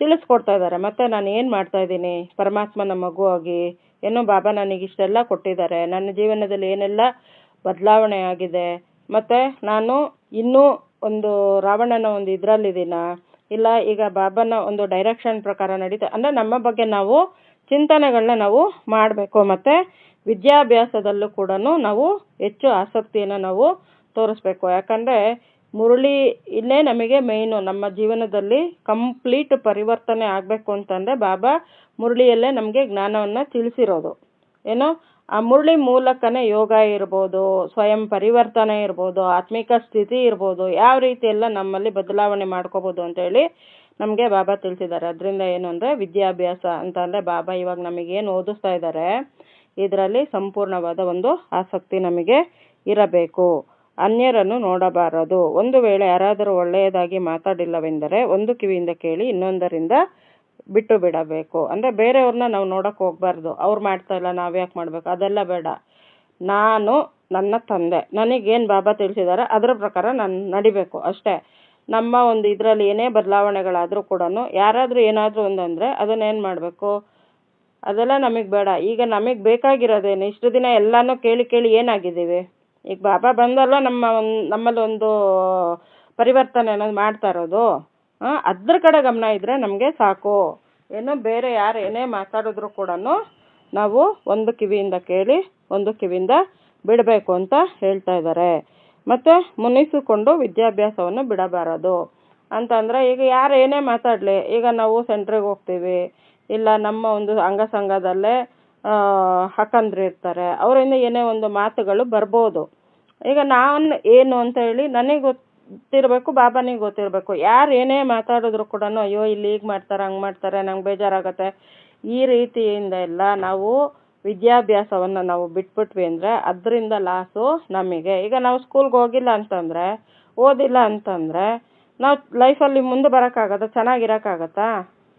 ತಿಳಿಸ್ಕೊಡ್ತಾ ಇದ್ದಾರೆ. ಮತ್ತು ನಾನು ಏನು ಮಾಡ್ತಾ ಇದ್ದೀನಿ? ಪರಮಾತ್ಮನ ಮಗು ಆಗಿ, ಏನೋ ಬಾಬಾ ನನಗೆ ಇಷ್ಟೆಲ್ಲ ಕೊಟ್ಟಿದ್ದಾರೆ. ನನ್ನ ಜೀವನದಲ್ಲಿ ಏನೆಲ್ಲ ಬದಲಾವಣೆ ಆಗಿದೆ? ಮತ್ತು ನಾನು ಇನ್ನೂ ಒಂದು ರಾವಣನ ಒಂದು ಇದರಲ್ಲಿದ್ದೀನ ಇಲ್ಲ, ಈಗ ಬಾಬಾನ ಒಂದು ಡೈರೆಕ್ಷನ್ ಪ್ರಕಾರ ನಡೀತಾ, ಅಂದರೆ ನಮ್ಮ ಬಗ್ಗೆ ನಾವು ಚಿಂತನೆಗಳನ್ನ ನಾವು ಮಾಡಬೇಕು, ಮತ್ತು ವಿದ್ಯಾಭ್ಯಾಸದಲ್ಲೂ ಕೂಡ ನಾವು ಹೆಚ್ಚು ಆಸಕ್ತಿಯನ್ನು ನಾವು ತೋರಿಸ್ಬೇಕು. ಯಾಕಂದರೆ ಮುರಳಿ ಇಲ್ಲೇ ನಮಗೆ ಮೇಯ್ನು ನಮ್ಮ ಜೀವನದಲ್ಲಿ ಕಂಪ್ಲೀಟ್ ಪರಿವರ್ತನೆ ಆಗಬೇಕು ಅಂತಂದರೆ ಬಾಬಾ ಮುರಳಿಯಲ್ಲೇ ನಮಗೆ ಜ್ಞಾನವನ್ನು ತಿಳಿಸಿರೋದು. ಏನು ಆ ಮುರುಳಿ ಮೂಲಕನೇ ಯೋಗ ಇರ್ಬೋದು, ಸ್ವಯಂ ಪರಿವರ್ತನೆ ಇರ್ಬೋದು, ಆತ್ಮಿಕ ಸ್ಥಿತಿ ಇರ್ಬೋದು, ಯಾವ ರೀತಿ ಎಲ್ಲ ನಮ್ಮಲ್ಲಿ ಬದಲಾವಣೆ ಮಾಡ್ಕೋಬೋದು ಅಂತೇಳಿ ನಮಗೆ ಬಾಬಾ ತಿಳಿಸಿದ್ದಾರೆ. ಅದರಿಂದ ಏನು ಅಂದರೆ ವಿದ್ಯಾಭ್ಯಾಸ ಅಂತ ಅಂದರೆ ಬಾಬಾ ಇವಾಗ ನಮಗೇನು ಓದಿಸ್ತಾ ಇದ್ದಾರೆ, ಇದರಲ್ಲಿ ಸಂಪೂರ್ಣವಾದ ಒಂದು ಆಸಕ್ತಿ ನಮಗೆ ಇರಬೇಕು. ಅನ್ಯರನ್ನು ನೋಡಬಾರದು. ಒಂದು ವೇಳೆ ಯಾರಾದರೂ ಒಳ್ಳೆಯದಾಗಿ ಮಾತಾಡಿಲ್ಲವೆಂದರೆ ಒಂದು ಕಿವಿಯಿಂದ ಕೇಳಿ ಇನ್ನೊಂದರಿಂದ ಬಿಟ್ಟು ಬಿಡಬೇಕು. ಅಂದರೆ ಬೇರೆಯವ್ರನ್ನ ನಾವು ನೋಡೋಕೆ ಹೋಗ್ಬಾರ್ದು. ಅವ್ರು ಮಾಡ್ತಾ ಇಲ್ಲ, ನಾವು ಯಾಕೆ ಮಾಡಬೇಕು? ಅದೆಲ್ಲ ಬೇಡ. ನಾನು, ನನ್ನ ತಂದೆ, ನನಗೇನು ಬಾಬಾ ತಿಳಿಸಿದ್ದಾರೆ ಅದರ ಪ್ರಕಾರ ನಾನು ನಡಿಬೇಕು ಅಷ್ಟೇ. ನಮ್ಮ ಒಂದು ಇದರಲ್ಲಿ ಏನೇ ಬದಲಾವಣೆಗಳಾದರೂ ಕೂಡ ಯಾರಾದರೂ ಏನಾದರೂ ಒಂದಂದರೆ ಅದನ್ನೇನು ಮಾಡಬೇಕು? ಅದೆಲ್ಲ ನಮಗೆ ಬೇಡ. ಈಗ ನಮಗೆ ಬೇಕಾಗಿರೋದೇನು ಇಷ್ಟು ದಿನ ಎಲ್ಲನೂ ಕೇಳಿ ಕೇಳಿ ಏನಾಗಿದ್ದೀವಿ? ಈಗ ಬಾಬಾ ಬಂದಲ್ಲ ನಮ್ಮ ಒಂದು ನಮ್ಮಲ್ಲಿ ಒಂದು ಪರಿವರ್ತನೆ ಅನ್ನೋದು ಮಾಡ್ತಾ ಇರೋದು. ಅದ್ರ ಕಡೆ ಗಮನ ಇದ್ದರೆ ನಮಗೆ ಸಾಕು. ಏನೋ ಬೇರೆ ಯಾರು ಏನೇ ಮಾತಾಡಿದ್ರು ಕೂಡ ನಾವು ಒಂದು ಕಿವಿಯಿಂದ ಕೇಳಿ, ಒಂದು ಕಿವಿಯಿಂದ ಬಿಡಬೇಕು ಅಂತ ಹೇಳ್ತಾ ಇದ್ದಾರೆ ಮತ್ತು ಮುನಿಸಿಕೊಂಡು ವಿದ್ಯಾಭ್ಯಾಸವನ್ನು ಬಿಡಬಾರದು. ಅಂತಂದರೆ ಈಗ ಯಾರು ಏನೇ ಮಾತಾಡಲಿ, ಈಗ ನಾವು ಸೆಂಟ್ರಿಗೆ ಹೋಗ್ತೀವಿ, ಇಲ್ಲ ನಮ್ಮ ಒಂದು ಅಂಗಸಂಘದಲ್ಲೇ ಅಕ್ಕಂದ್ರು ಇರ್ತಾರೆ. ಅವರಿಂದ ಏನೇ ಒಂದು ಮಾತುಗಳು ಬರ್ಬೋದು. ಈಗ ನಾನು ಏನು ಅಂತ ಹೇಳಿ ನನಗೆ ಗೊತ್ತಿರಬೇಕು, ಬಾಬಾನಿಗೆ ಗೊತ್ತಿರಬೇಕು. ಯಾರು ಏನೇ ಮಾತಾಡಿದ್ರು ಕೂಡ ಅಯ್ಯೋ, ಇಲ್ಲಿ ಹೀಗೆ ಮಾಡ್ತಾರೆ, ಹಂಗೆ ಮಾಡ್ತಾರೆ, ನಂಗೆ ಬೇಜಾರಾಗತ್ತೆ. ಈ ರೀತಿಯಿಂದ ಎಲ್ಲ ನಾವು ವಿದ್ಯಾಭ್ಯಾಸವನ್ನು ನಾವು ಬಿಟ್ಬಿಟ್ವಿ ಅಂದರೆ, ಅದರಿಂದ ಲಾಸು ನಮಗೆ. ಈಗ ನಾವು ಸ್ಕೂಲ್ಗೆ ಹೋಗಿಲ್ಲ ಅಂತಂದರೆ, ಓದಿಲ್ಲ ಅಂತಂದರೆ, ನಾವು ಲೈಫಲ್ಲಿ ಮುಂದೆ ಬರೋಕ್ಕಾಗತ್ತಾ? ಚೆನ್ನಾಗಿರೋಕ್ಕಾಗತ್ತಾ?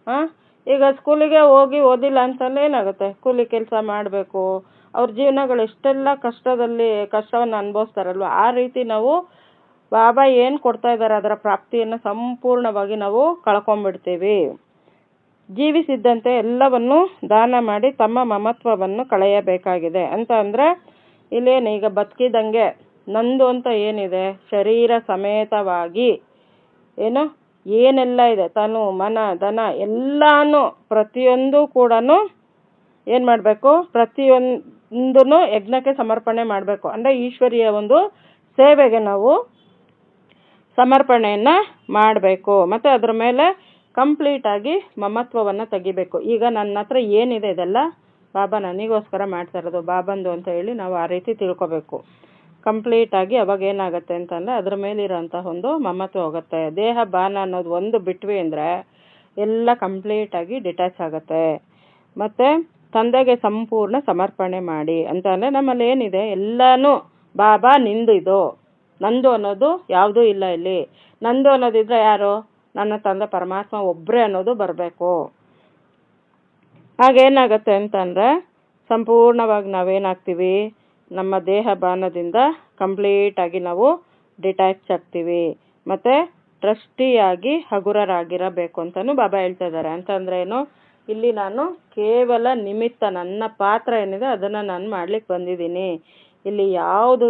ಹಾಂ? ಈಗ ಸ್ಕೂಲಿಗೆ ಹೋಗಿ ಓದಿಲ್ಲ ಅಂತಂದ್ರೆ ಏನಾಗುತ್ತೆ? ಕೂಲಿ ಕೆಲಸ ಮಾಡಬೇಕು. ಅವ್ರ ಜೀವನಗಳು ಎಷ್ಟೆಲ್ಲ ಕಷ್ಟದಲ್ಲಿ, ಕಷ್ಟವನ್ನು ಅನುಭವಿಸ್ತಾರಲ್ವ? ಆ ರೀತಿ ನಾವು ಬಾಬಾ ಏನು ಕೊಡ್ತಾ ಇದ್ದಾರೆ ಅದರ ಪ್ರಾಪ್ತಿಯನ್ನು ಸಂಪೂರ್ಣವಾಗಿ ನಾವು ಕಳ್ಕೊಂಡ್ಬಿಡ್ತೀವಿ. ಜೀವಿಸಿದ್ದಂತೆ ಎಲ್ಲವನ್ನು ದಾನ ಮಾಡಿ ತಮ್ಮ ಮಮತ್ವವನ್ನು ಕಳೆಯಬೇಕಾಗಿದೆ. ಅಂತ ಅಂದರೆ, ಇಲ್ಲೇನು ಈಗ ಬದುಕಿದಂಗೆ ನಂದು ಅಂತ ಏನಿದೆ? ಶರೀರ ಸಮೇತವಾಗಿ ಏನು? ಏನೆಲ್ಲ ಇದೆ? ತನು, ಮನ ದನ ಎಲ್ಲಾನು ಪ್ರತಿಯೊಂದು ಕೂಡ ಏನು ಮಾಡಬೇಕು? ಪ್ರತಿಯೊಂದೂ ಯಜ್ಞಕ್ಕೆ ಸಮರ್ಪಣೆ ಮಾಡಬೇಕು. ಅಂದರೆ ಈಶ್ವರಿಯ ಒಂದು ಸೇವೆಗೆ ನಾವು ಸಮರ್ಪಣೆಯನ್ನು ಮಾಡಬೇಕು. ಮತ್ತು ಅದರ ಮೇಲೆ ಕಂಪ್ಲೀಟಾಗಿ ಮಮತ್ವವನ್ನು ತೆಗಿಬೇಕು. ಈಗ ನನ್ನ ಹತ್ರ ಏನಿದೆ ಇದೆಲ್ಲ ಬಾಬಾ ನನಗೋಸ್ಕರ ಮಾಡ್ತಾ ಇರೋದು, ಬಾಬಂದು ಅಂತ ಹೇಳಿ ನಾವು ಆ ರೀತಿ ತಿಳ್ಕೊಬೇಕು. ಕಂಪ್ಲೀಟಾಗಿ ಅವಾಗ ಏನಾಗುತ್ತೆ ಅಂತಂದರೆ ಅದ್ರ ಮೇಲಿರೋಂಥ ಒಂದು ಮಮತ್ವ ಹೋಗುತ್ತೆ. ದೇಹ, ಬಾನ ಅನ್ನೋದು ಒಂದು ಬಿಟ್ವಿ ಅಂದರೆ ಎಲ್ಲ ಕಂಪ್ಲೀಟಾಗಿ ಡಿಟ್ಯಾಚ್ ಆಗುತ್ತೆ. ಮತ್ತು ತಂದೆಗೆ ಸಂಪೂರ್ಣ ಸಮರ್ಪಣೆ ಮಾಡಿ. ಅಂತ ಅಂದರೆ ನಮ್ಮಲ್ಲಿ ಏನಿದೆ? ಎಲ್ಲನೂ, ಬಾಬಾ ನಿಂದು ಇದು ನಂದು ಅನ್ನೋದು ಯಾವುದೂ ಇಲ್ಲ ಇಲ್ಲಿ. ನಂದು ಅನ್ನೋದಿದ್ರೆ ಯಾರು? ನನ್ನ ತಂದೆ ಪರಮಾತ್ಮ ಒಬ್ಬರೇ ಅನ್ನೋದು ಬರಬೇಕು. ಆಗೇನಾಗತ್ತೆ ಅಂತಂದರೆ ಸಂಪೂರ್ಣವಾಗಿ ನಾವೇನಾಗ್ತೀವಿ? ನಮ್ಮ ದೇಹ ಬಾನದಿಂದ ಕಂಪ್ಲೀಟಾಗಿ ನಾವು ಡಿಟ್ಯಾಚ್ ಆಗ್ತೀವಿ. ಮತ್ತು ಟ್ರಸ್ಟಿಯಾಗಿ ಹಗುರರಾಗಿರಬೇಕು ಅಂತಲೂ ಬಾಬಾ ಹೇಳ್ತಾ ಇದ್ದಾರೆ. ಅಂತಂದ್ರೆ ಏನು? ಇಲ್ಲಿ ನಾನು ಕೇವಲ ನಿಮಿತ್ತ ನನ್ನ ಪಾತ್ರ ಏನಿದೆ ಅದನ್ನು ನಾನು ಮಾಡ್ಲಿಕ್ಕೆ ಬಂದಿದ್ದೀನಿ. ಇಲ್ಲಿ ಯಾವುದೂ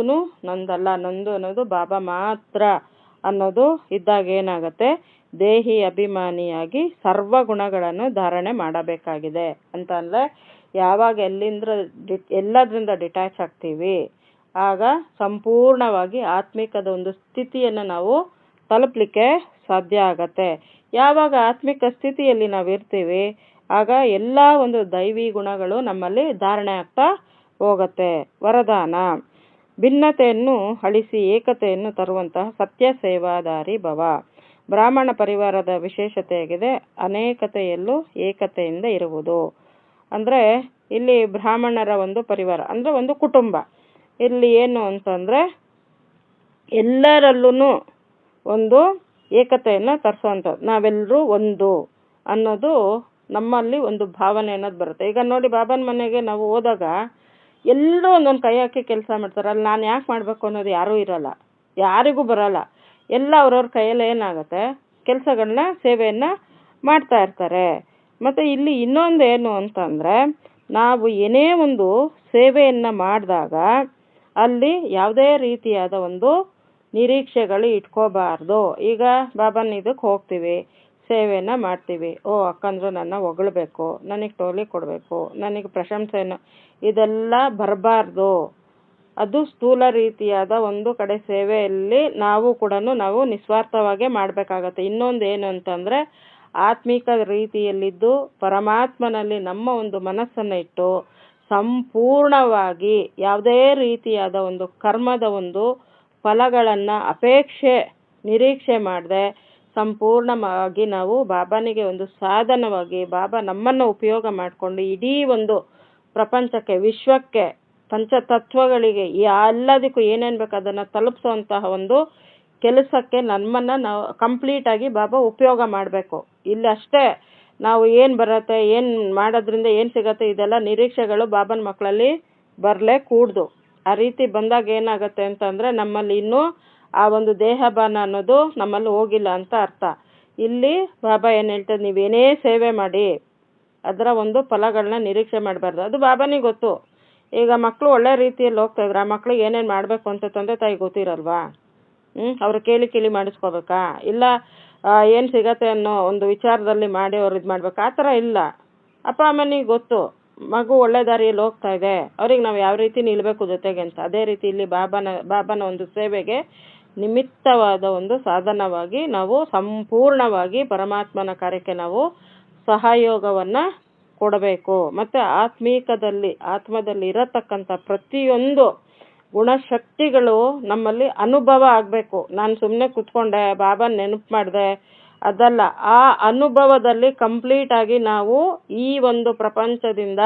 ನಂದಲ್ಲ, ನಂದು ಅನ್ನೋದು ಬಾಬಾ ಮಾತ್ರ ಅನ್ನೋದು ಇದ್ದಾಗ ಏನಾಗುತ್ತೆ? ದೇಹಿ ಅಭಿಮಾನಿಯಾಗಿ ಸರ್ವ ಗುಣಗಳನ್ನು ಧಾರಣೆ ಮಾಡಬೇಕಾಗಿದೆ ಅಂತ ಅಂದರೆ ಯಾವಾಗ ಎಲ್ಲಿಂದ ಡಿ, ಎಲ್ಲದರಿಂದ ಡಿಟ್ಯಾಚ್ ಆಗ್ತೀವಿ, ಆಗ ಸಂಪೂರ್ಣವಾಗಿ ಆತ್ಮಿಕದ ಒಂದು ಸ್ಥಿತಿಯನ್ನು ನಾವು ತಲುಪಲಿಕ್ಕೆ ಸಾಧ್ಯ ಆಗತ್ತೆ. ಯಾವಾಗ ಆತ್ಮಿಕ ಸ್ಥಿತಿಯಲ್ಲಿ ನಾವು ಇರ್ತೀವಿ ಆಗ ಎಲ್ಲ ಒಂದು ದೈವಿ ಗುಣಗಳು ನಮ್ಮಲ್ಲಿ ಧಾರಣೆ ಆಗ್ತಾ ಹೋಗುತ್ತೆ. ವರದಾನ. ಭಿನ್ನತೆಯನ್ನು ಅಳಿಸಿ ಏಕತೆಯನ್ನು ತರುವಂತಹ ಸತ್ಯ ಸೇವಾದಾರಿ ಭವ. ಬ್ರಾಹ್ಮಣ ಪರಿವಾರದ ವಿಶೇಷತೆಯಾಗಿದೆ. ಅನೇಕತೆಯಲ್ಲೂ ಏಕತೆಯಿಂದ ಇರುವುದು. ಅಂದರೆ ಇಲ್ಲಿ ಬ್ರಾಹ್ಮಣರ ಒಂದು ಪರಿವಾರ, ಅಂದರೆ ಒಂದು ಕುಟುಂಬ. ಇಲ್ಲಿ ಏನು ಅಂತಂದರೆ ಎಲ್ಲರಲ್ಲೂ ಒಂದು ಏಕತೆಯನ್ನು ತರಿಸುವಂಥದ್ದು. ನಾವೆಲ್ಲರೂ ಒಂದು ಅನ್ನೋದು ನಮ್ಮಲ್ಲಿ ಒಂದು ಭಾವನೆ ಅನ್ನೋದು ಬರುತ್ತೆ. ಈಗ ನೋಡಿ, ಬಾಬನ ಮನೆಗೆ ನಾವು ಹೋದಾಗ ಎಲ್ಲರೂ ಒಂದೊಂದು ಕೈ ಹಾಕಿ ಕೆಲಸ ಮಾಡ್ತಾರೆ. ಅಲ್ಲಿ ನಾನು ಯಾಕೆ ಮಾಡಬೇಕು ಅನ್ನೋದು ಯಾರೂ ಇರಲ್ಲ. ಯಾರಿಗೂ ಬರಲ್ಲ. ಎಲ್ಲ ಅವ್ರವ್ರ ಕೈಯಲ್ಲಿ ಏನಾಗುತ್ತೆ? ಕೆಲಸಗಳನ್ನ ಸೇವೆಯನ್ನು ಮಾಡ್ತಾ ಇರ್ತಾರೆ. ಮತ್ತು ಇಲ್ಲಿ ಇನ್ನೊಂದು ಏನು ಅಂತಂದರೆ, ನಾವು ಏನೇ ಒಂದು ಸೇವೆಯನ್ನು ಮಾಡಿದಾಗ ಅಲ್ಲಿ ಯಾವುದೇ ರೀತಿಯಾದ ಒಂದು ನಿರೀಕ್ಷೆಗಳು ಇಟ್ಕೋಬಾರ್ದು. ಈಗ ಬಾಬಾನ ಇದಕ್ಕೆ ಹೋಗ್ತೀವಿ. ಸೇವೆಯನ್ನು ಮಾಡ್ತೀವಿ. ಓ, ಅಕ್ಕಂದ್ರು ನನ್ನ ಹೊಗಳ್ಬೇಕು, ನನಗೆ ಟೋಲಿ ಕೊಡಬೇಕು, ನನಗೆ ಪ್ರಶಂಸೆಯನ್ನು ಇದೆಲ್ಲ ಬರಬಾರ್ದು. ಅದು ಸ್ಥೂಲ ರೀತಿಯಾದ ಒಂದು ಕಡೆ ಸೇವೆಯಲ್ಲಿ ನಾವು ಕೂಡ ನಾವು ನಿಸ್ವಾರ್ಥವಾಗೇ ಮಾಡಬೇಕಾಗತ್ತೆ. ಇನ್ನೊಂದು ಏನು ಅಂತಂದರೆ, ಆತ್ಮಿಕ ರೀತಿಯಲ್ಲಿದ್ದು ಪರಮಾತ್ಮನಲ್ಲಿ ನಮ್ಮ ಒಂದು ಮನಸ್ಸನ್ನು ಇಟ್ಟು ಸಂಪೂರ್ಣವಾಗಿ ಯಾವುದೇ ರೀತಿಯಾದ ಒಂದು ಕರ್ಮದ ಒಂದು ಫಲಗಳನ್ನು ಅಪೇಕ್ಷೆ, ನಿರೀಕ್ಷೆ ಮಾಡದೆ ಸಂಪೂರ್ಣವಾಗಿ ನಾವು ಬಾಬಾನಿಗೆ ಒಂದು ಸಾಧನವಾಗಿ, ಬಾಬಾ ನಮ್ಮನ್ನು ಉಪಯೋಗ ಮಾಡಿಕೊಂಡು ಇಡೀ ಒಂದು ಪ್ರಪಂಚಕ್ಕೆ, ವಿಶ್ವಕ್ಕೆ ಪಂಚತತ್ವಗಳಿಗೆ ಎಲ್ಲದಕ್ಕೂ ಏನೇನು ಬೇಕು ಅದನ್ನು ತಲುಪಿಸುವಂತಹ ಒಂದು ಕೆಲಸಕ್ಕೆ ನಮ್ಮನ್ನು ನಾವು ಕಂಪ್ಲೀಟಾಗಿ ಬಾಬಾ ಉಪಯೋಗ ಮಾಡಬೇಕು. ಇಲ್ಲಿ ಅಷ್ಟೇ ನಾವು ಏನು ಬರುತ್ತೆ, ಏನು ಮಾಡೋದ್ರಿಂದ ಏನು ಸಿಗತ್ತೆ, ಇದೆಲ್ಲ ನಿರೀಕ್ಷೆಗಳು ಬಾಬನ ಮಕ್ಕಳಲ್ಲಿ ಬರಲೇ ಕೂಡ್ದು. ಆ ರೀತಿ ಬಂದಾಗ ಏನಾಗುತ್ತೆ ಅಂತಂದರೆ ನಮ್ಮಲ್ಲಿ ಇನ್ನೂ ಆ ಒಂದು ದೇಹಭಾನ ಅನ್ನೋದು ನಮ್ಮಲ್ಲಿ ಹೋಗಿಲ್ಲ ಅಂತ ಅರ್ಥ. ಇಲ್ಲಿ ಬಾಬಾ ಏನು ಹೇಳ್ತಾರೆ, ನೀವೇನೇ ಸೇವೆ ಮಾಡಿ, ಅದರ ಒಂದು ಫಲಗಳನ್ನ ನಿರೀಕ್ಷೆ ಮಾಡಬಾರ್ದು. ಅದು ಬಾಬಾನಿಗೆ ಗೊತ್ತು. ಈಗ ಮಕ್ಕಳು ಒಳ್ಳೆ ರೀತಿಯಲ್ಲಿ ಹೋಗ್ತಾ ಇದ್ರೆ ಆ ಮಕ್ಳಿಗೆ ಏನೇನು ಮಾಡಬೇಕು ಅಂತ ತಂದೆ ತಾಯಿ ಗೊತ್ತಿರಲ್ವಾ? ಹ್ಞೂ ಅವ್ರು ಕೇಳಿ ಕೇಳಿ ಮಾಡಿಸ್ಕೋಬೇಕಾ? ಇಲ್ಲ ಏನು ಸಿಗತ್ತೆ ಅನ್ನೋ ಒಂದು ವಿಚಾರದಲ್ಲಿ ಮಾಡಿ ಅವ್ರು ಇದು ಮಾಡ್ಬೇಕು. ಆ ಥರ ಇಲ್ಲ. ಅಪ್ಪ ಅಮ್ಮನಿಗೆ ಗೊತ್ತು. ಮಗು ಒಳ್ಳೆ ದಾರಿಯಲ್ಲಿ ಹೋಗ್ತಾ ಇದೆ. ಅವ್ರಿಗೆ ನಾವು ಯಾವ ರೀತಿ ನಿಲ್ಲಬೇಕು ಜೊತೆಗೆ ಅಂತ. ಅದೇ ರೀತಿ ಇಲ್ಲಿ ಬಾಬಾನ ಬಾಬಾನ ಒಂದು ಸೇವೆಗೆ ನಿಮಿತ್ತವಾದ ಒಂದು ಸಾಧನವಾಗಿ ನಾವು ಸಂಪೂರ್ಣವಾಗಿ ಪರಮಾತ್ಮನ ಕಾರ್ಯಕ್ಕೆ ನಾವು ಸಹಯೋಗವನ್ನು ಕೊಡಬೇಕು. ಮತ್ತು ಆತ್ಮೀಕದಲ್ಲಿ, ಆತ್ಮದಲ್ಲಿ ಇರತಕ್ಕಂಥ ಪ್ರತಿಯೊಂದು ಗುಣಶಕ್ತಿಗಳು ನಮ್ಮಲ್ಲಿ ಅನುಭವ ಆಗಬೇಕು. ನಾನು ಸುಮ್ಮನೆ ಕೂತ್ಕೊಂಡೆ, ಬಾಬಾ ನೆನಪು ಮಾಡಿದೆ, ಅದಲ್ಲ. ಆ ಅನುಭವದಲ್ಲಿ ಕಂಪ್ಲೀಟಾಗಿ ನಾವು ಈ ಒಂದು ಪ್ರಪಂಚದಿಂದ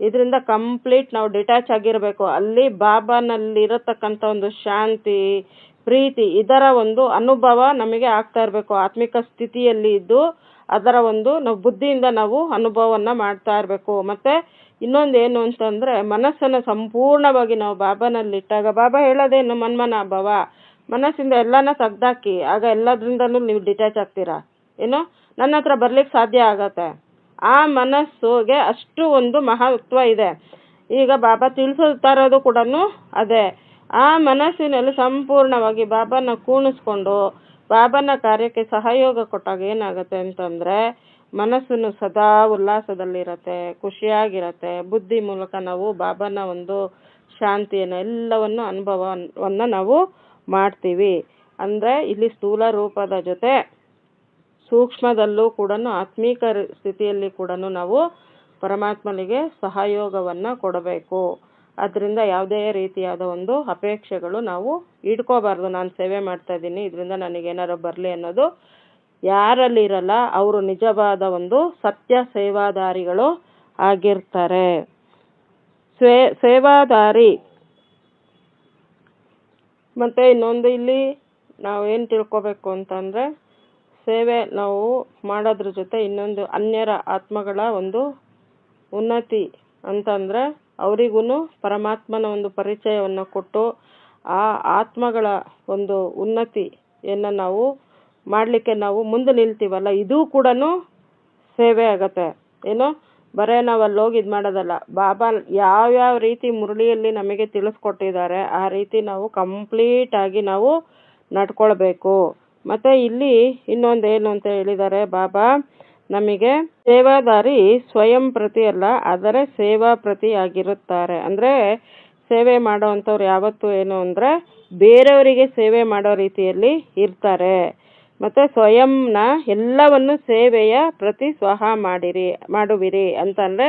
ಇದರಿಂದ ಕಂಪ್ಲೀಟ್ ನಾವು ಡಿಟ್ಯಾಚ್ ಆಗಿರಬೇಕು. ಅಲ್ಲಿ ಬಾಬಾನಲ್ಲಿ ಇರತಕ್ಕಂಥ ಒಂದು ಶಾಂತಿ ಪ್ರೀತಿ, ಇದರ ಒಂದು ಅನುಭವ ನಮಗೆ ಆಗ್ತಾ ಇರಬೇಕು. ಆತ್ಮಿಕ ಸ್ಥಿತಿಯಲ್ಲಿ ಇದ್ದು ಅದರ ಒಂದು ನಾವು ಬುದ್ಧಿಯಿಂದ ನಾವು ಅನುಭವವನ್ನು ಮಾಡ್ತಾ ಇರಬೇಕು. ಮತ್ತು ಇನ್ನೊಂದು ಏನು ಅಂತಂದರೆ ಮನಸ್ಸನ್ನು ಸಂಪೂರ್ಣವಾಗಿ ನಾವು ಬಾಬಾನಲ್ಲಿಟ್ಟಾಗ, ಬಾಬಾ ಹೇಳೋದೇನು, ಮನ್ಮನ ಭಾವ? ಮನಸ್ಸಿಂದ ಎಲ್ಲನ ತೆಗ್ದಾಕಿ, ಆಗ ಎಲ್ಲದ್ರಿಂದಲೂ ನೀವು ಡಿಟ್ಯಾಚ್ ಆಗ್ತೀರಾ? ಏನು? ನನ್ನ ಹತ್ರ ಬರ್ಲಿಕ್ಕೆ ಸಾಧ್ಯ ಆಗತ್ತೆ. ಆ ಮನಸ್ಸುಗೆ ಅಷ್ಟು ಒಂದು ಮಹತ್ವ ಇದೆ. ಈಗ ಬಾಬಾ ತಿಳಿಸುತ್ತಾ ಇರೋದು ಕೂಡ ಅದೇ. ಆ ಮನಸ್ಸಿನಲ್ಲಿ ಸಂಪೂರ್ಣವಾಗಿ ಬಾಬಾನ ಕೂಣಿಸ್ಕೊಂಡು ಬಾಬನ ಕಾರ್ಯಕ್ಕೆ ಸಹಯೋಗ ಕೊಟ್ಟಾಗ ಏನಾಗುತ್ತೆ ಅಂತಂದರೆ ಮನಸ್ಸನ್ನು ಸದಾ ಉಲ್ಲಾಸದಲ್ಲಿರತ್ತೆ, ಖುಷಿಯಾಗಿರತ್ತೆ. ಬುದ್ಧಿ ಮೂಲಕ ನಾವು ಬಾಬಾನ ಒಂದು ಶಾಂತಿಯನ್ನು ಎಲ್ಲವನ್ನು ಅನುಭವವನ್ನು ನಾವು ಮಾಡ್ತೀವಿ. ಅಂದರೆ ಇಲ್ಲಿ ಸ್ಥೂಲ ರೂಪದ ಜೊತೆ ಸೂಕ್ಷ್ಮದಲ್ಲೂ ಕೂಡ ಆತ್ಮೀಕ ಸ್ಥಿತಿಯಲ್ಲಿ ಕೂಡ ನಾವು ಪರಮಾತ್ಮನಿಗೆ ಸಹಯೋಗವನ್ನು ಕೊಡಬೇಕು. ಅದರಿಂದ ಯಾವುದೇ ರೀತಿಯಾದ ಒಂದು ಅಪೇಕ್ಷೆಗಳು ನಾವು ಇಟ್ಕೋಬಾರ್ದು. ನಾನು ಸೇವೆ ಮಾಡ್ತಾ ಇದ್ದೀನಿ. ಇದರಿಂದ ನನಗೇನಾರು ಬರಲಿ ಅನ್ನೋದು ಯಾರಲ್ಲಿ ಇರಲ್ಲ ಅವರು ನಿಜವಾದ ಒಂದು ಸತ್ಯ ಸೇವಾದಾರಿಗಳು ಆಗಿರ್ತಾರೆ. ಸೇ, ಸೇವಾದಾರಿ. ಮತ್ತು ಇನ್ನೊಂದು ಇಲ್ಲಿ ನಾವು ಏನು ತಿಳ್ಕೊಬೇಕು ಅಂತಂದರೆ, ಸೇವೆ ನಾವು ಮಾಡೋದ್ರ ಜೊತೆ ಇನ್ನೊಂದು ಅನ್ಯರ ಆತ್ಮಗಳ ಒಂದು ಉನ್ನತಿ ಅಂತಂದರೆ ಅವರಿಗೂ ಪರಮಾತ್ಮನ ಒಂದು ಪರಿಚಯವನ್ನು ಕೊಟ್ಟು ಆ ಆತ್ಮಗಳ ಒಂದು ಉನ್ನತಿಯನ್ನು ನಾವು ಮಾಡಲಿಕ್ಕೆ ನಾವು ಮುಂದೆ ನಿಲ್ತೀವಲ್ಲ, ಇದು ಕೂಡ ಸೇವೆ ಆಗತ್ತೆ. ಏನು ಬರೇ ನಾವು ಅಲ್ಲಿ ಹೋಗಿ ಇದು ಮಾಡೋದಲ್ಲ, ಬಾಬಾ ಯಾವ್ಯಾವ ರೀತಿ ಮುರಳಿಯಲ್ಲಿ ನಮಗೆ ತಿಳಿಸ್ಕೊಟ್ಟಿದ್ದಾರೆ, ಆ ರೀತಿ ನಾವು ಕಂಪ್ಲೀಟ್ ಆಗಿ ನಾವು ನಡ್ಕೊಳ್ಬೇಕು. ಮತ್ತೆ ಇಲ್ಲಿ ಇನ್ನೊಂದು ಏನು ಅಂತ ಹೇಳಿದ್ದಾರೆ ಬಾಬಾ ನಮಗೆ ಸೇವಾದಾರಿ ಸ್ವಯಂ ಪ್ರತಿ ಅಲ್ಲ, ಆದರೆ ಸೇವಾ ಪ್ರತಿ ಆಗಿರುತ್ತಾರೆ. ಅಂದರೆ ಸೇವೆ ಮಾಡೋವಂಥವ್ರು ಯಾವತ್ತು ಏನು ಅಂದರೆ ಬೇರೆಯವರಿಗೆ ಸೇವೆ ಮಾಡೋ ರೀತಿಯಲ್ಲಿ ಇರ್ತಾರೆ. ಮತ್ತು ಸ್ವಯಂನ ಎಲ್ಲವನ್ನು ಸೇವೆಯ ಪ್ರತಿ ಸ್ವಹ ಮಾಡಿರಿ, ಮಾಡುವಿರಿ ಅಂತಂದರೆ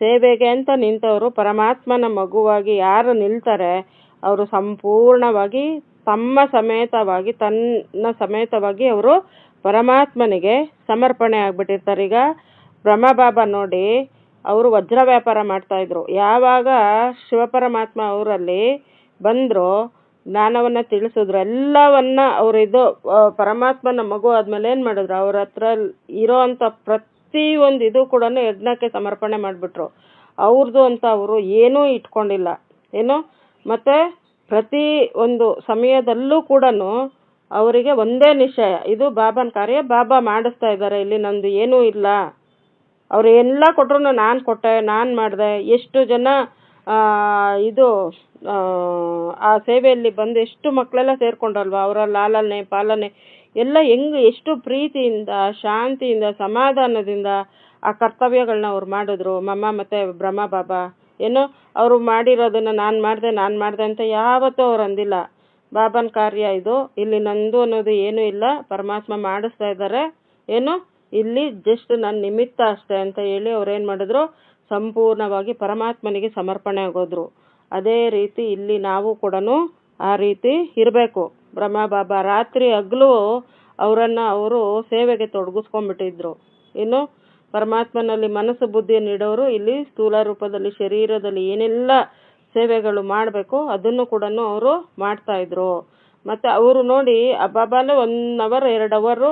ಸೇವೆಗೆ ಅಂತ ನಿಂತವರು ಪರಮಾತ್ಮನ ಮಗುವಾಗಿ ಯಾರು ನಿಲ್ತಾರೆ, ಅವರು ಸಂಪೂರ್ಣವಾಗಿ ತಮ್ಮ ಸಮೇತವಾಗಿ, ತನ್ನ ಸಮೇತವಾಗಿ ಅವರು ಪರಮಾತ್ಮನಿಗೆ ಸಮರ್ಪಣೆ ಆಗ್ಬಿಟ್ಟಿರ್ತಾರೆ. ಈಗ ಬ್ರಹ್ಮಬಾಬಾ ನೋಡಿ ಅವರು ವಜ್ರ ವ್ಯಾಪಾರ ಮಾಡ್ತಾ ಇದ್ರು. ಯಾವಾಗ ಶಿವಪರಮಾತ್ಮ ಅವರಲ್ಲಿ ಬಂದರು ಜ್ಞಾನವನ್ನು ತಿಳಿಸಿದ್ರು. ಎಲ್ಲವನ್ನ ಅವರಿದು ಪರಮಾತ್ಮನ ಮಗು ಆದ್ಮೇಲೆ ಏನು ಮಾಡಿದ್ರು? ಅವ್ರ ಹತ್ರ ಇರೋ ಅಂಥ ಪ್ರತಿ ಒಂದು ಇದು ಕೂಡ ಯಜ್ಞಕ್ಕೆ ಸಮರ್ಪಣೆ ಮಾಡಿಬಿಟ್ರು. ಅವ್ರದ್ದು ಅಂತ ಅವರು ಏನೂ ಇಟ್ಕೊಂಡಿಲ್ಲ. ಏನು? ಮತ್ತೆ ಪ್ರತಿ ಒಂದು ಸಮಯದಲ್ಲೂ ಕೂಡ ಅವರಿಗೆ ಒಂದೇ ನಿಶ್ಚಯ. ಇದು ಬಾಬನ್ ಕಾರ್ಯ. ಬಾಬಾ ಮಾಡಿಸ್ತಾ ಇದ್ದಾರೆ. ಇಲ್ಲಿ ನಂದು ಏನೂ ಇಲ್ಲ. ಅವರು ಎಲ್ಲ ಕೊಟ್ಟರು ನಾನು ಕೊಟ್ಟೆ ನಾನು ಮಾಡಿದೆ. ಎಷ್ಟು ಜನ ಇದು ಆ, ಸೇವೆಯಲ್ಲಿ ಬಂದು ಎಷ್ಟು ಮಕ್ಕಳೆಲ್ಲ ಸೇರಿಕೊಂಡಲ್ವ ಅವರ ಲಾಲನೆ ಪಾಲನೆ ಎಲ್ಲ ಹೆಂಗೆ ಎಷ್ಟು ಪ್ರೀತಿಯಿಂದ ಶಾಂತಿಯಿಂದ ಸಮಾಧಾನದಿಂದ ಆ ಕರ್ತವ್ಯಗಳನ್ನ ಅವ್ರು ಮಾಡಿದ್ರು. ಮಮ್ಮ ಮತ್ತೆ ಬ್ರಹ್ಮ ಬಾಬಾ. ಏನೋ ಅವರು ಮಾಡಿರೋದನ್ನ ನಾನು ಮಾಡಿದೆ ನಾನು ಮಾಡಿದೆ ಅಂತ ಯಾವತ್ತೂ ಅವ್ರು ಅಂದಿಲ್ಲ. ಬಾಬಾನ ಕಾರ್ಯ ಇದು. ಇಲ್ಲಿ ನಂದು ಅನ್ನೋದು ಏನೂ ಇಲ್ಲ. ಪರಮಾತ್ಮ ಮಾಡಿಸ್ತಾ ಇದ್ದಾರೆ. ಏನು? ಇಲ್ಲಿ ಜಸ್ಟ್ ನನ್ನ ನಿಮಿತ್ತ ಅಷ್ಟೇ ಅಂತ ಹೇಳಿ ಅವ್ರು ಏನು ಮಾಡಿದ್ರು? ಸಂಪೂರ್ಣವಾಗಿ ಪರಮಾತ್ಮನಿಗೆ ಸಮರ್ಪಣೆ ಆಗೋದ್ರು. ಅದೇ ರೀತಿ ಇಲ್ಲಿ ನಾವು ಕೂಡ ಆ ರೀತಿ ಇರಬೇಕು. ಬ್ರಹ್ಮ ಬಾಬಾ ರಾತ್ರಿ ಹಗಲು ಅವರನ್ನು ಅವರು ಸೇವೆಗೆ ತೊಡಗಿಸ್ಕೊಂಡ್ಬಿಟ್ಟಿದ್ರು. ಇನ್ನು ಪರಮಾತ್ಮನಲ್ಲಿ ಮನಸ್ಸು ಬುದ್ಧಿಯನ್ನು ಇಡೋರು ಇಲ್ಲಿ ಸ್ಥೂಲ ರೂಪದಲ್ಲಿ ಶರೀರದಲ್ಲಿ ಏನೆಲ್ಲ ಸೇವೆಗಳು ಮಾಡಬೇಕು, ಅದನ್ನು ಕೂಡ ಅವರು ಮಾಡ್ತಾ ಇದ್ರು. ಮತ್ತೆ ಅವರು ನೋಡಿ ಅಬ್ಬಾಬಾಲು ಒನ್ ಅವರ್ ಎರಡು ಅವರು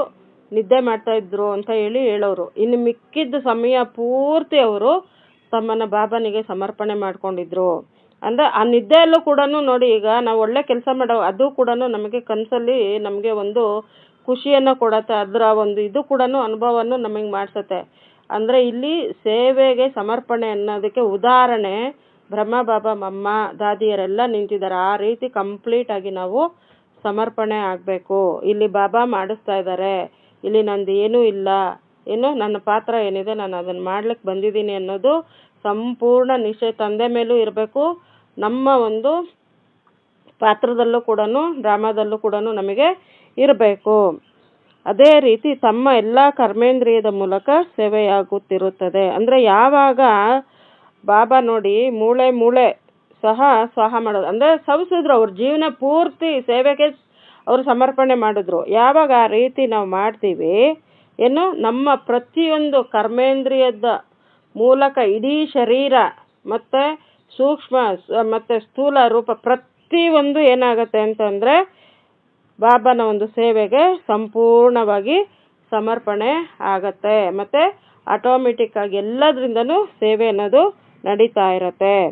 ನಿದ್ದೆ ಮಾಡ್ತಾ ಇದ್ರು ಅಂತ ಹೇಳಿ ಹೇಳೋರು. ಇನ್ನು ಮಿಕ್ಕಿದ್ದ ಸಮಯ ಪೂರ್ತಿ ಅವರು ತಮ್ಮನ ಬಾಬನಿಗೆ ಸಮರ್ಪಣೆ ಮಾಡ್ಕೊಂಡಿದ್ರು. ಅಂದ್ರೆ ಆ ನಿದ್ದೆಯಲ್ಲೂ ಕೂಡ ನೋಡಿ, ಈಗ ನಾವು ಒಳ್ಳೆ ಕೆಲಸ ಮಾಡೋ, ಅದು ಕೂಡ ನಮಗೆ ಕನಸಲ್ಲಿ ನಮಗೆ ಒಂದು ಖುಷಿಯನ್ನು ಕೊಡತ್ತೆ. ಅದರ ಒಂದು ಇದು ಕೂಡ ಅನುಭವವನ್ನು ನಮಗೆ ಮಾಡ್ಸತ್ತೆ. ಅಂದ್ರೆ ಇಲ್ಲಿ ಸೇವೆಗೆ ಸಮರ್ಪಣೆ ಅನ್ನೋದಕ್ಕೆ ಉದಾಹರಣೆ ಬ್ರಹ್ಮ, ಬಾಬಾ, ಮಮ್ಮ, ದಾದಿಯರೆಲ್ಲ ನಿಂತಿದ್ದಾರೆ. ಆ ರೀತಿ ಕಂಪ್ಲೀಟ್ ಆಗಿ ನಾವು ಸಮರ್ಪಣೆ ಆಗಬೇಕು. ಇಲ್ಲಿ ಬಾಬಾ ಮಾಡಿಸ್ತಾ ಇದ್ದಾರೆ. ಇಲ್ಲಿ ನಂದು ಏನೂ ಇಲ್ಲ. ಏನು, ನನ್ನ ಪಾತ್ರ ಏನಿದೆ, ನಾನು ಅದನ್ನು ಮಾಡ್ಲಿಕ್ಕೆ ಬಂದಿದ್ದೀನಿ ಅನ್ನೋದು ಸಂಪೂರ್ಣ ನಿಶ್ಚಯ. ತಂದೆ ಮೇಲೂ ಇರಬೇಕು. ನಮ್ಮ ಒಂದು ಪಾತ್ರದಲ್ಲೂ ಕೂಡ ಡ್ರಾಮಾದಲ್ಲೂ ಕೂಡ ನಮಗೆ ಇರಬೇಕು. ಅದೇ ರೀತಿ ತಮ್ಮ ಎಲ್ಲ ಕರ್ಮೇಂದ್ರಿಯದ ಮೂಲಕ ಸೇವೆಯಾಗುತ್ತಿರುತ್ತದೆ. ಅಂದರೆ ಯಾವಾಗ ಬಾಬಾ ನೋಡಿ ಮೂಳೆ ಮೂಳೆ ಸಹ ಸ್ವಾಹ ಮಾಡೋದು. ಅಂದರೆ ಸವಿಸಿದ್ರು, ಅವ್ರ ಜೀವನ ಪೂರ್ತಿ ಸೇವೆಗೆ ಅವರು ಸಮರ್ಪಣೆ ಮಾಡಿದ್ರು. ಯಾವಾಗ ಆ ರೀತಿ ನಾವು ಮಾಡ್ತೀವಿ ಏನು, ನಮ್ಮ ಪ್ರತಿಯೊಂದು ಕರ್ಮೇಂದ್ರಿಯದ ಮೂಲಕ ಇಡೀ ಶರೀರ ಮತ್ತು ಸೂಕ್ಷ್ಮ ಮತ್ತೆ ಸ್ಥೂಲ ರೂಪ ಪ್ರತಿಯೊಂದು ಏನಾಗುತ್ತೆ ಅಂತಂದರೆ ಬಾಬಾನ ಒಂದು ಸೇವೆಗೆ ಸಂಪೂರ್ಣವಾಗಿ ಸಮರ್ಪಣೆ ಆಗತ್ತೆ. ಮತ್ತು ಆಟೋಮೆಟಿಕ್ ಆಗಿ ಎಲ್ಲದ್ರಿಂದನೂ ಸೇವೆ ಅನ್ನೋದು ನಡೀತಾ ಇರತ್ತೆ.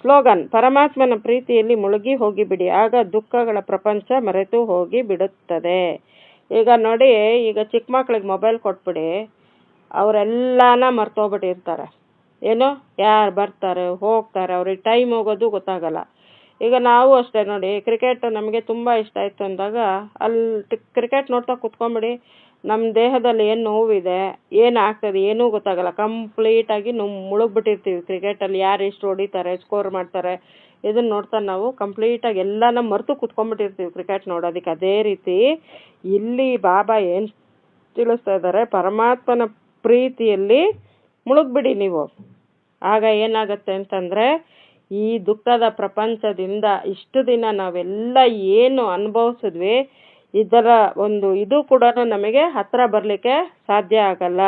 ಸ್ಲೋಗನ್, ಪರಮಾತ್ಮನ ಪ್ರೀತಿಯಲ್ಲಿ ಮುಳುಗಿ ಹೋಗಿಬಿಡಿ, ಆಗ ದುಃಖಗಳ ಪ್ರಪಂಚ ಮರೆತು ಹೋಗಿ ಬಿಡುತ್ತದೆ. ಈಗ ನೋಡಿ, ಈಗ ಚಿಕ್ಕ ಮಕ್ಳಿಗೆ ಮೊಬೈಲ್ ಕೊಟ್ಬಿಡಿ, ಅವರೆಲ್ಲನ ಮರ್ತೋಗ್ಬಿಟ್ಟಿರ್ತಾರೆ. ಏನು? ಯಾರು ಬರ್ತಾರೆ, ಹೋಗ್ತಾರೆ, ಅವ್ರಿಗೆ ಟೈಮ್ ಹೋಗೋದು ಗೊತ್ತಾಗಲ್ಲ. ಈಗ ನಾವು ಅಷ್ಟೇ ನೋಡಿ ಕ್ರಿಕೆಟ್ ನಮಗೆ ತುಂಬ ಇಷ್ಟ ಆಯಿತು ಅಂದಾಗ ಅಲ್ಲಿ ಕ್ರಿಕೆಟ್ ನೋಡ್ತಾ ಕುತ್ಕೊಂಬಿಡಿ ನಮ್ಮ ದೇಹದಲ್ಲಿ ಏನು ನೋವಿದೆ, ಏನು ಆಗ್ತದೆ ಏನೂ ಗೊತ್ತಾಗಲ್ಲ. ಕಂಪ್ಲೀಟಾಗಿ ನಾವು ಮುಳುಗ್ಬಿಟ್ಟಿರ್ತೀವಿ. ಕ್ರಿಕೆಟಲ್ಲಿ ಯಾರು ಎಷ್ಟು ಹೊಡಿತಾರೆ ಸ್ಕೋರ್ ಮಾಡ್ತಾರೆ ಇದನ್ನ ನೋಡ್ತಾ ನಾವು ಕಂಪ್ಲೀಟಾಗಿ ನಮ್ಮ ಮರೆತು ಕುತ್ಕೊಂಡ್ಬಿಟ್ಟಿರ್ತೀವಿ ಕ್ರಿಕೆಟ್ ನೋಡೋದಕ್ಕೆ. ಅದೇ ರೀತಿ ಇಲ್ಲಿ ಬಾಬಾ ಏನು ತಿಳಿಸ್ತಾ ಇದ್ದಾರೆ, ಪರಮಾತ್ಮನ ಪ್ರೀತಿಯಲ್ಲಿ ಮುಳುಗ್ಬಿಡಿ ನೀವು. ಆಗ ಏನಾಗುತ್ತೆ ಅಂತಂದ್ರೆ, ಈ ದುಃಖದ ಪ್ರಪಂಚದಿಂದ ಇಷ್ಟು ದಿನ ನಾವೆಲ್ಲ ಏನು ಅನುಭವಿಸಿದ್ವಿ ಇದರ ಒಂದು ಇದು ಕೂಡ ನಮಗೆ ಹತ್ರ ಬರಲಿಕ್ಕೆ ಸಾಧ್ಯ ಆಗಲ್ಲ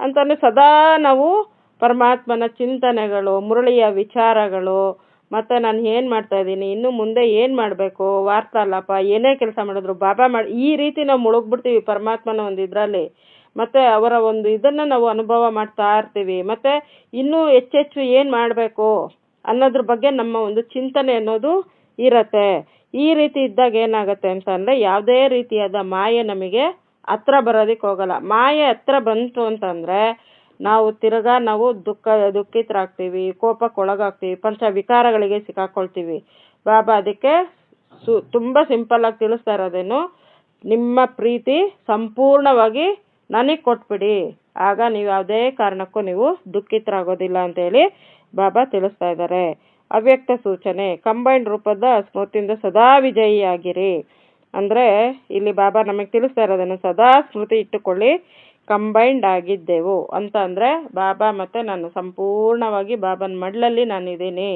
ಅಂತಂದ್ರೆ ಸದಾ ನಾವು ಪರಮಾತ್ಮನ ಚಿಂತನೆಗಳು, ಮುರಳಿಯ ವಿಚಾರಗಳು, ಮತ್ತು ನಾನು ಏನು ಮಾಡ್ತಾ ಇದ್ದೀನಿ, ಇನ್ನು ಮುಂದೆ ಏನು ಮಾಡಬೇಕು, ವಾರ್ತಾಲಾಪ, ಏನೇ ಕೆಲಸ ಮಾಡಿದ್ರು, ಬಾಬಾ ಮಾಡಿ, ಈ ರೀತಿ ನಾವು ಮುಳುಗ್ಬಿಡ್ತೀವಿ ಪರಮಾತ್ಮನ ಒಂದು ಇದರಲ್ಲಿ. ಮತ್ತು ಅವರ ಒಂದು ಇದನ್ನು ನಾವು ಅನುಭವ ಮಾಡ್ತಾ ಇರ್ತೀವಿ. ಮತ್ತು ಇನ್ನೂ ಹೆಚ್ಚೆಚ್ಚು ಏನು ಮಾಡಬೇಕು ಅನ್ನೋದ್ರ ಬಗ್ಗೆ ನಮ್ಮ ಒಂದು ಚಿಂತನೆ ಅನ್ನೋದು ಇರತ್ತೆ. ಈ ರೀತಿ ಇದ್ದಾಗ ಏನಾಗುತ್ತೆ ಅಂತಂದರೆ ಯಾವುದೇ ರೀತಿಯಾದ ಮಾಯೆ ನಮಗೆ ಹತ್ರ ಬರೋದಕ್ಕೆ ಹೋಗಲ್ಲ. ಮಾಯೆ ಹತ್ರ ಬಂತು ಅಂತಂದರೆ ನಾವು ತಿರ್ಗಾ ನಾವು ದುಃಖ, ದುಃಖಿತರಾಗ್ತೀವಿ, ಕೋಪಕ್ಕೊಳಗಾಗ್ತೀವಿ ಪಂಚ ವಿಕಾರಗಳಿಗೆ ಸಿಕ್ಕಾಕೊಳ್ತೀವಿ. ಬಾಬಾ, ಅದಕ್ಕೆ ಸು, ತುಂಬ ಸಿಂಪಲ್ಲಾಗಿ ತಿಳಿಸ್ತಾ ಇರೋದೇನು, ನಿಮ್ಮ ಪ್ರೀತಿ ಸಂಪೂರ್ಣವಾಗಿ ನನಗೆ ಕೊಟ್ಬಿಡಿ. ಆಗ ನೀವು ಯಾವುದೇ ಕಾರಣಕ್ಕೂ ನೀವು ದುಃಖಿತರಾಗೋದಿಲ್ಲ ಅಂತೇಳಿ ಬಾಬಾ ತಿಳಿಸ್ತಾ ಇದ್ದಾರೆ. ಅವ್ಯಕ್ತ ಸೂಚನೆ ಕಂಬೈಂಡ್ ರೂಪದ ಸ್ಮೃತಿಯಿಂದ ಸದಾ ವಿಜಯಿಯಾಗಿರಿ. ಅಂದರೆ, ಇಲ್ಲಿ ಬಾಬಾ ನಮಗೆ ತಿಳಿಸ್ತಾ ಇರೋದನ್ನು ಸದಾ ಸ್ಮೃತಿ ಇಟ್ಟುಕೊಳ್ಳಿ ಕಂಬೈಂಡ್ ಆಗಿದ್ದೆವು ಅಂತ ಅಂದರೆ, ಬಾಬಾ ಮತ್ತು ನಾನು ಸಂಪೂರ್ಣವಾಗಿ ಬಾಬನ ಮಡ್ಲಲ್ಲಿ ನಾನಿದ್ದೀನಿ.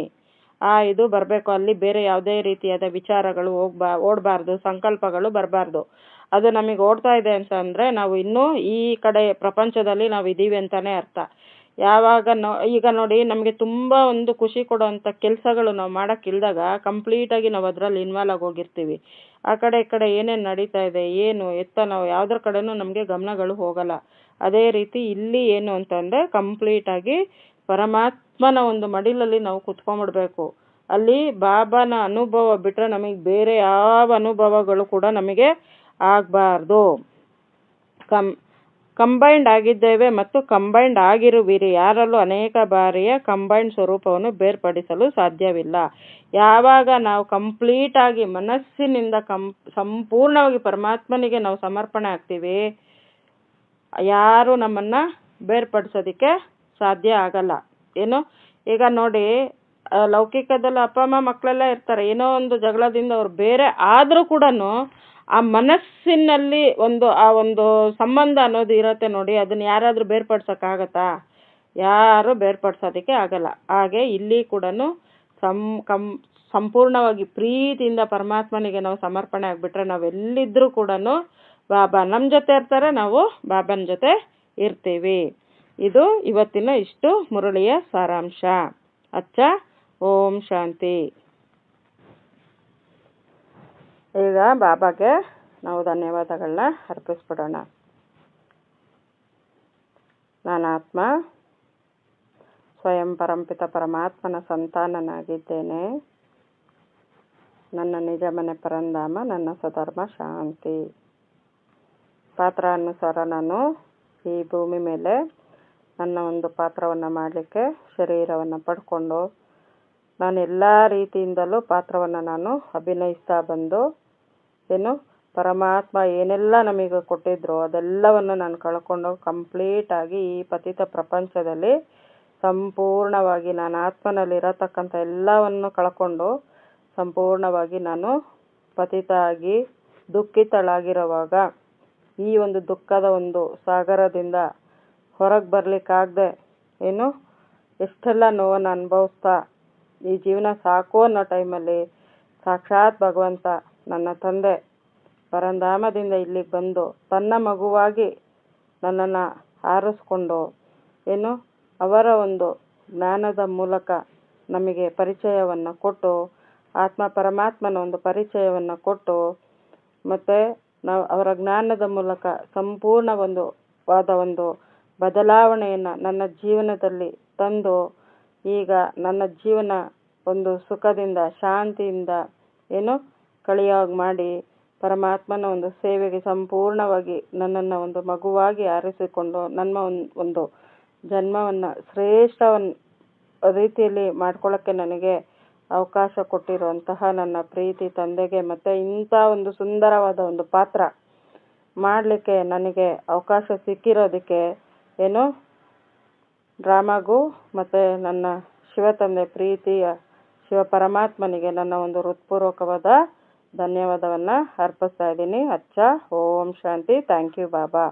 ಆ, ಇದು ಬರಬೇಕು. ಅಲ್ಲಿ ಬೇರೆ ಯಾವುದೇ ರೀತಿಯಾದ ವಿಚಾರಗಳು ಹೋಗ್ಬಾ, ಓಡಬಾರ್ದು, ಸಂಕಲ್ಪಗಳು ಬರಬಾರ್ದು. ಅದು ನಮಗೆ ಓಡ್ತಾ ಇದೆ ಅಂತ ಅಂದರೆ, ನಾವು ಇನ್ನೂ ಈ ಕಡೆ ಪ್ರಪಂಚದಲ್ಲಿ ನಾವು ಇದ್ದೀವಿ ಅಂತಲೇ ಅರ್ಥ. ಯಾವಾಗ ನೋ, ಈಗ ನೋಡಿ ನಮಗೆ ತುಂಬ ಒಂದು ಖುಷಿ ಕೊಡುವಂಥ ಕೆಲಸಗಳು ನಾವು ಮಾಡೋಕ್ಕಿಲ್ದಾಗ ಕಂಪ್ಲೀಟಾಗಿ ನಾವು ಅದರಲ್ಲಿ ಇನ್ವಾಲ್ ಆಗಿ ಹೋಗಿರ್ತೀವಿ. ಆ ಕಡೆ ಈ ಕಡೆ ಏನೇನು ನಡೀತಾ ಇದೆ, ಏನು ಎತ್ತ ನಾವು ಯಾವುದ್ರ ಕಡೆನೂ ನಮಗೆ ಗಮನಗಳು ಹೋಗಲ್ಲ. ಅದೇ ರೀತಿ ಇಲ್ಲಿ ಏನು ಅಂತಂದರೆ ಕಂಪ್ಲೀಟಾಗಿ ಪರಮಾತ್ಮನ ಒಂದು ಮಡಿಲಲ್ಲಿ ನಾವು ಕುತ್ಕೊಂಡ್ಬಿಡ್ಬೇಕು. ಅಲ್ಲಿ ಬಾಬಾನ ಅನುಭವ ಬಿಟ್ಟರೆ ನಮಗೆ ಬೇರೆ ಯಾವ ಅನುಭವಗಳು ಕೂಡ ನಮಗೆ ಆಗಬಾರ್ದು. ಕಂ ಕಂಬೈನ್ಡ್ ಆಗಿದ್ದೇವೆ ಮತ್ತು ಕಂಬೈನ್ಡ್ ಆಗಿರುವಿರಿ. ಯಾರಲ್ಲೂ ಅನೇಕ ಬಾರಿಯ ಕಂಬೈನ್ಡ್ ಸ್ವರೂಪವನ್ನು ಬೇರ್ಪಡಿಸಲು ಸಾಧ್ಯವಿಲ್ಲ. ಯಾವಾಗ ನಾವು ಕಂಪ್ಲೀಟ್ ಆಗಿ ಮನಸ್ಸಿನಿಂದ ಕಂ ಸಂಪೂರ್ಣವಾಗಿ ಪರಮಾತ್ಮನಿಗೆ ನಾವು ಸಮರ್ಪಣೆ ಆಗ್ತೀವಿ, ಯಾರು ನಮ್ಮನ್ನು ಬೇರ್ಪಡಿಸೋದಿಕ್ಕೆ ಸಾಧ್ಯ ಆಗಲ್ಲ. ಏನು? ಈಗ ನೋಡಿ ಲೌಕಿಕದಲ್ಲಿ ಅಪ್ಪ, ಅಮ್ಮ, ಮಕ್ಕಳೆಲ್ಲ ಇರ್ತಾರೆ. ಏನೋ ಒಂದು ಜಗಳದಿಂದ ಅವ್ರು ಬೇರೆ ಆದರೂ ಕೂಡ ಆ ಮನಸ್ಸಿನಲ್ಲಿ ಒಂದು, ಆ ಒಂದು ಸಂಬಂಧ ಅನ್ನೋದು ಇರುತ್ತೆ ನೋಡಿ, ಅದನ್ನ ಯಾರಾದರೂ ಬೇರ್ಪಡ್ಸೋಕ್ಕಾಗತ್ತಾ? ಯಾರು ಬೇರ್ಪಡ್ಸೋದಕ್ಕೆ ಆಗಲ್ಲ. ಹಾಗೆ ಇಲ್ಲಿ ಕೂಡ ಸಂ, ಕಂ, ಸಂಪೂರ್ಣವಾಗಿ ಪ್ರೀತಿಯಿಂದ ಪರಮಾತ್ಮನಿಗೆ ನಾವು ಸಮರ್ಪಣೆ ಆಗಿಬಿಟ್ರೆ ನಾವು ಎಲ್ಲಿದ್ದರೂ ಕೂಡ ಬಾಬಾ ನಮ್ಮ ಜೊತೆ ಇರ್ತಾರೆ, ನಾವು ಬಾಬನ ಜೊತೆ ಇರ್ತೀವಿ. ಇದು ಇವತ್ತಿನ ಇಷ್ಟು ಮುರಳಿಯ ಸಾರಾಂಶ. ಅಚ್ಚ, ಓಂ ಶಾಂತಿ. ಈಗ ಬಾಬಾಗೆ ನಾವು ಧನ್ಯವಾದಗಳನ್ನ ಅರ್ಪಿಸ್ಬಿಡೋಣ. ನಾನು ಆತ್ಮ, ಸ್ವಯಂ ಪರಂಪಿತ ಪರಮಾತ್ಮನ ಸಂತಾನನಾಗಿದ್ದೇನೆ. ನನ್ನ ನಿಜ ಮನೆ ಪರಂಧಾಮ, ನನ್ನ ಸ್ವಧರ್ಮ ಶಾಂತಿ. ಪಾತ್ರ ಅನುಸಾರ ನಾನು ಈ ಭೂಮಿ ಮೇಲೆ ನನ್ನ ಒಂದು ಪಾತ್ರವನ್ನು ಮಾಡಲಿಕ್ಕೆ ಶರೀರವನ್ನು ಪಡ್ಕೊಂಡು, ನಾನು ಎಲ್ಲ ರೀತಿಯಿಂದಲೂ ಪಾತ್ರವನ್ನು ನಾನು ಅಭಿನಯಿಸ್ತಾ ಬಂದು ಏನು ಪರಮಾತ್ಮ ಏನೆಲ್ಲ ನಮಗೆ ಕೊಟ್ಟಿದ್ರು ಅದೆಲ್ಲವನ್ನು ನಾನು ಕಳ್ಕೊಂಡು ಕಂಪ್ಲೀಟಾಗಿ ಈ ಪತಿತ ಪ್ರಪಂಚದಲ್ಲಿ ಸಂಪೂರ್ಣವಾಗಿ ನಾನು ಆತ್ಮನಲ್ಲಿ ಇರತಕ್ಕಂಥ ಎಲ್ಲವನ್ನು ಕಳ್ಕೊಂಡು ಸಂಪೂರ್ಣವಾಗಿ ನಾನು ಪತಿತ ಆಗಿ ದುಃಖಿತಳಾಗಿರುವಾಗ ಈ ಒಂದು ದುಃಖದ ಒಂದು ಸಾಗರದಿಂದ ಹೊರಗೆ ಬರಲಿಕ್ಕಾಗದೆ ಏನು ಎಷ್ಟೆಲ್ಲ ನೋವನ್ನು ಅನುಭವಿಸ್ತಾ ಈ ಜೀವನ ಸಾಕು ಅನ್ನೋ ಟೈಮಲ್ಲಿ ಸಾಕ್ಷಾತ್ ಭಗವಂತ ನನ್ನ ತಂದೆ ಪರಂಧಾಮದಿಂದ ಇಲ್ಲಿಗೆ ಬಂದು ತನ್ನ ಮಗುವಾಗಿ ನನ್ನನ್ನು ಆರಿಸ್ಕೊಂಡು ಏನು ಅವರ ಒಂದು ಜ್ಞಾನದ ಮೂಲಕ ನಮಗೆ ಪರಿಚಯವನ್ನು ಕೊಟ್ಟು, ಆತ್ಮ ಪರಮಾತ್ಮನ ಒಂದು ಪರಿಚಯವನ್ನು ಕೊಟ್ಟು, ಮತ್ತು ನಾವು ಅವರ ಜ್ಞಾನದ ಮೂಲಕ ಸಂಪೂರ್ಣ ಒಂದು ವಾದ ಒಂದು ಬದಲಾವಣೆಯನ್ನು ನನ್ನ ಜೀವನದಲ್ಲಿ ತಂದು, ಈಗ ನನ್ನ ಜೀವನ ಒಂದು ಸುಖದಿಂದ, ಶಾಂತಿಯಿಂದ, ಏನು ಕಳೆಯೋಗಿ ಮಾಡಿ ಪರಮಾತ್ಮನ ಒಂದು ಸೇವೆಗೆ ಸಂಪೂರ್ಣವಾಗಿ ನನ್ನನ್ನು ಒಂದು ಮಗುವಾಗಿ ಆರಿಸಿಕೊಂಡು ನನ್ನ ಒಂದು ಜನ್ಮವನ್ನು ಶ್ರೇಷ್ಠವನ್ ರೀತಿಯಲ್ಲಿ ಮಾಡ್ಕೊಳ್ಳೋಕ್ಕೆ ನನಗೆ ಅವಕಾಶ ಕೊಟ್ಟಿರುವಂತಹ ನನ್ನ ಪ್ರೀತಿ ತಂದೆಗೆ ಮತ್ತು ಇಂಥ ಒಂದು ಸುಂದರವಾದ ಒಂದು ಪಾತ್ರ ಮಾಡಲಿಕ್ಕೆ ನನಗೆ ಅವಕಾಶ ಸಿಕ್ಕಿರೋದಕ್ಕೆ ಏನು ಡ್ರಾಮಾಗೂ ಮತ್ತು ನನ್ನ ಶಿವ ತಂದೆ ಪ್ರೀತಿಯ ಶಿವ ಪರಮಾತ್ಮನಿಗೆ ನನ್ನ ಒಂದು ಹೃತ್ಪೂರ್ವಕವಾದ ಧನ್ಯವಾದವನ್ನು ಅರ್ಪಿಸ್ತಾ ಇದ್ದೀನಿ. ಅಚ್ಚ ಓಂ ಶಾಂತಿ. Thank you Baba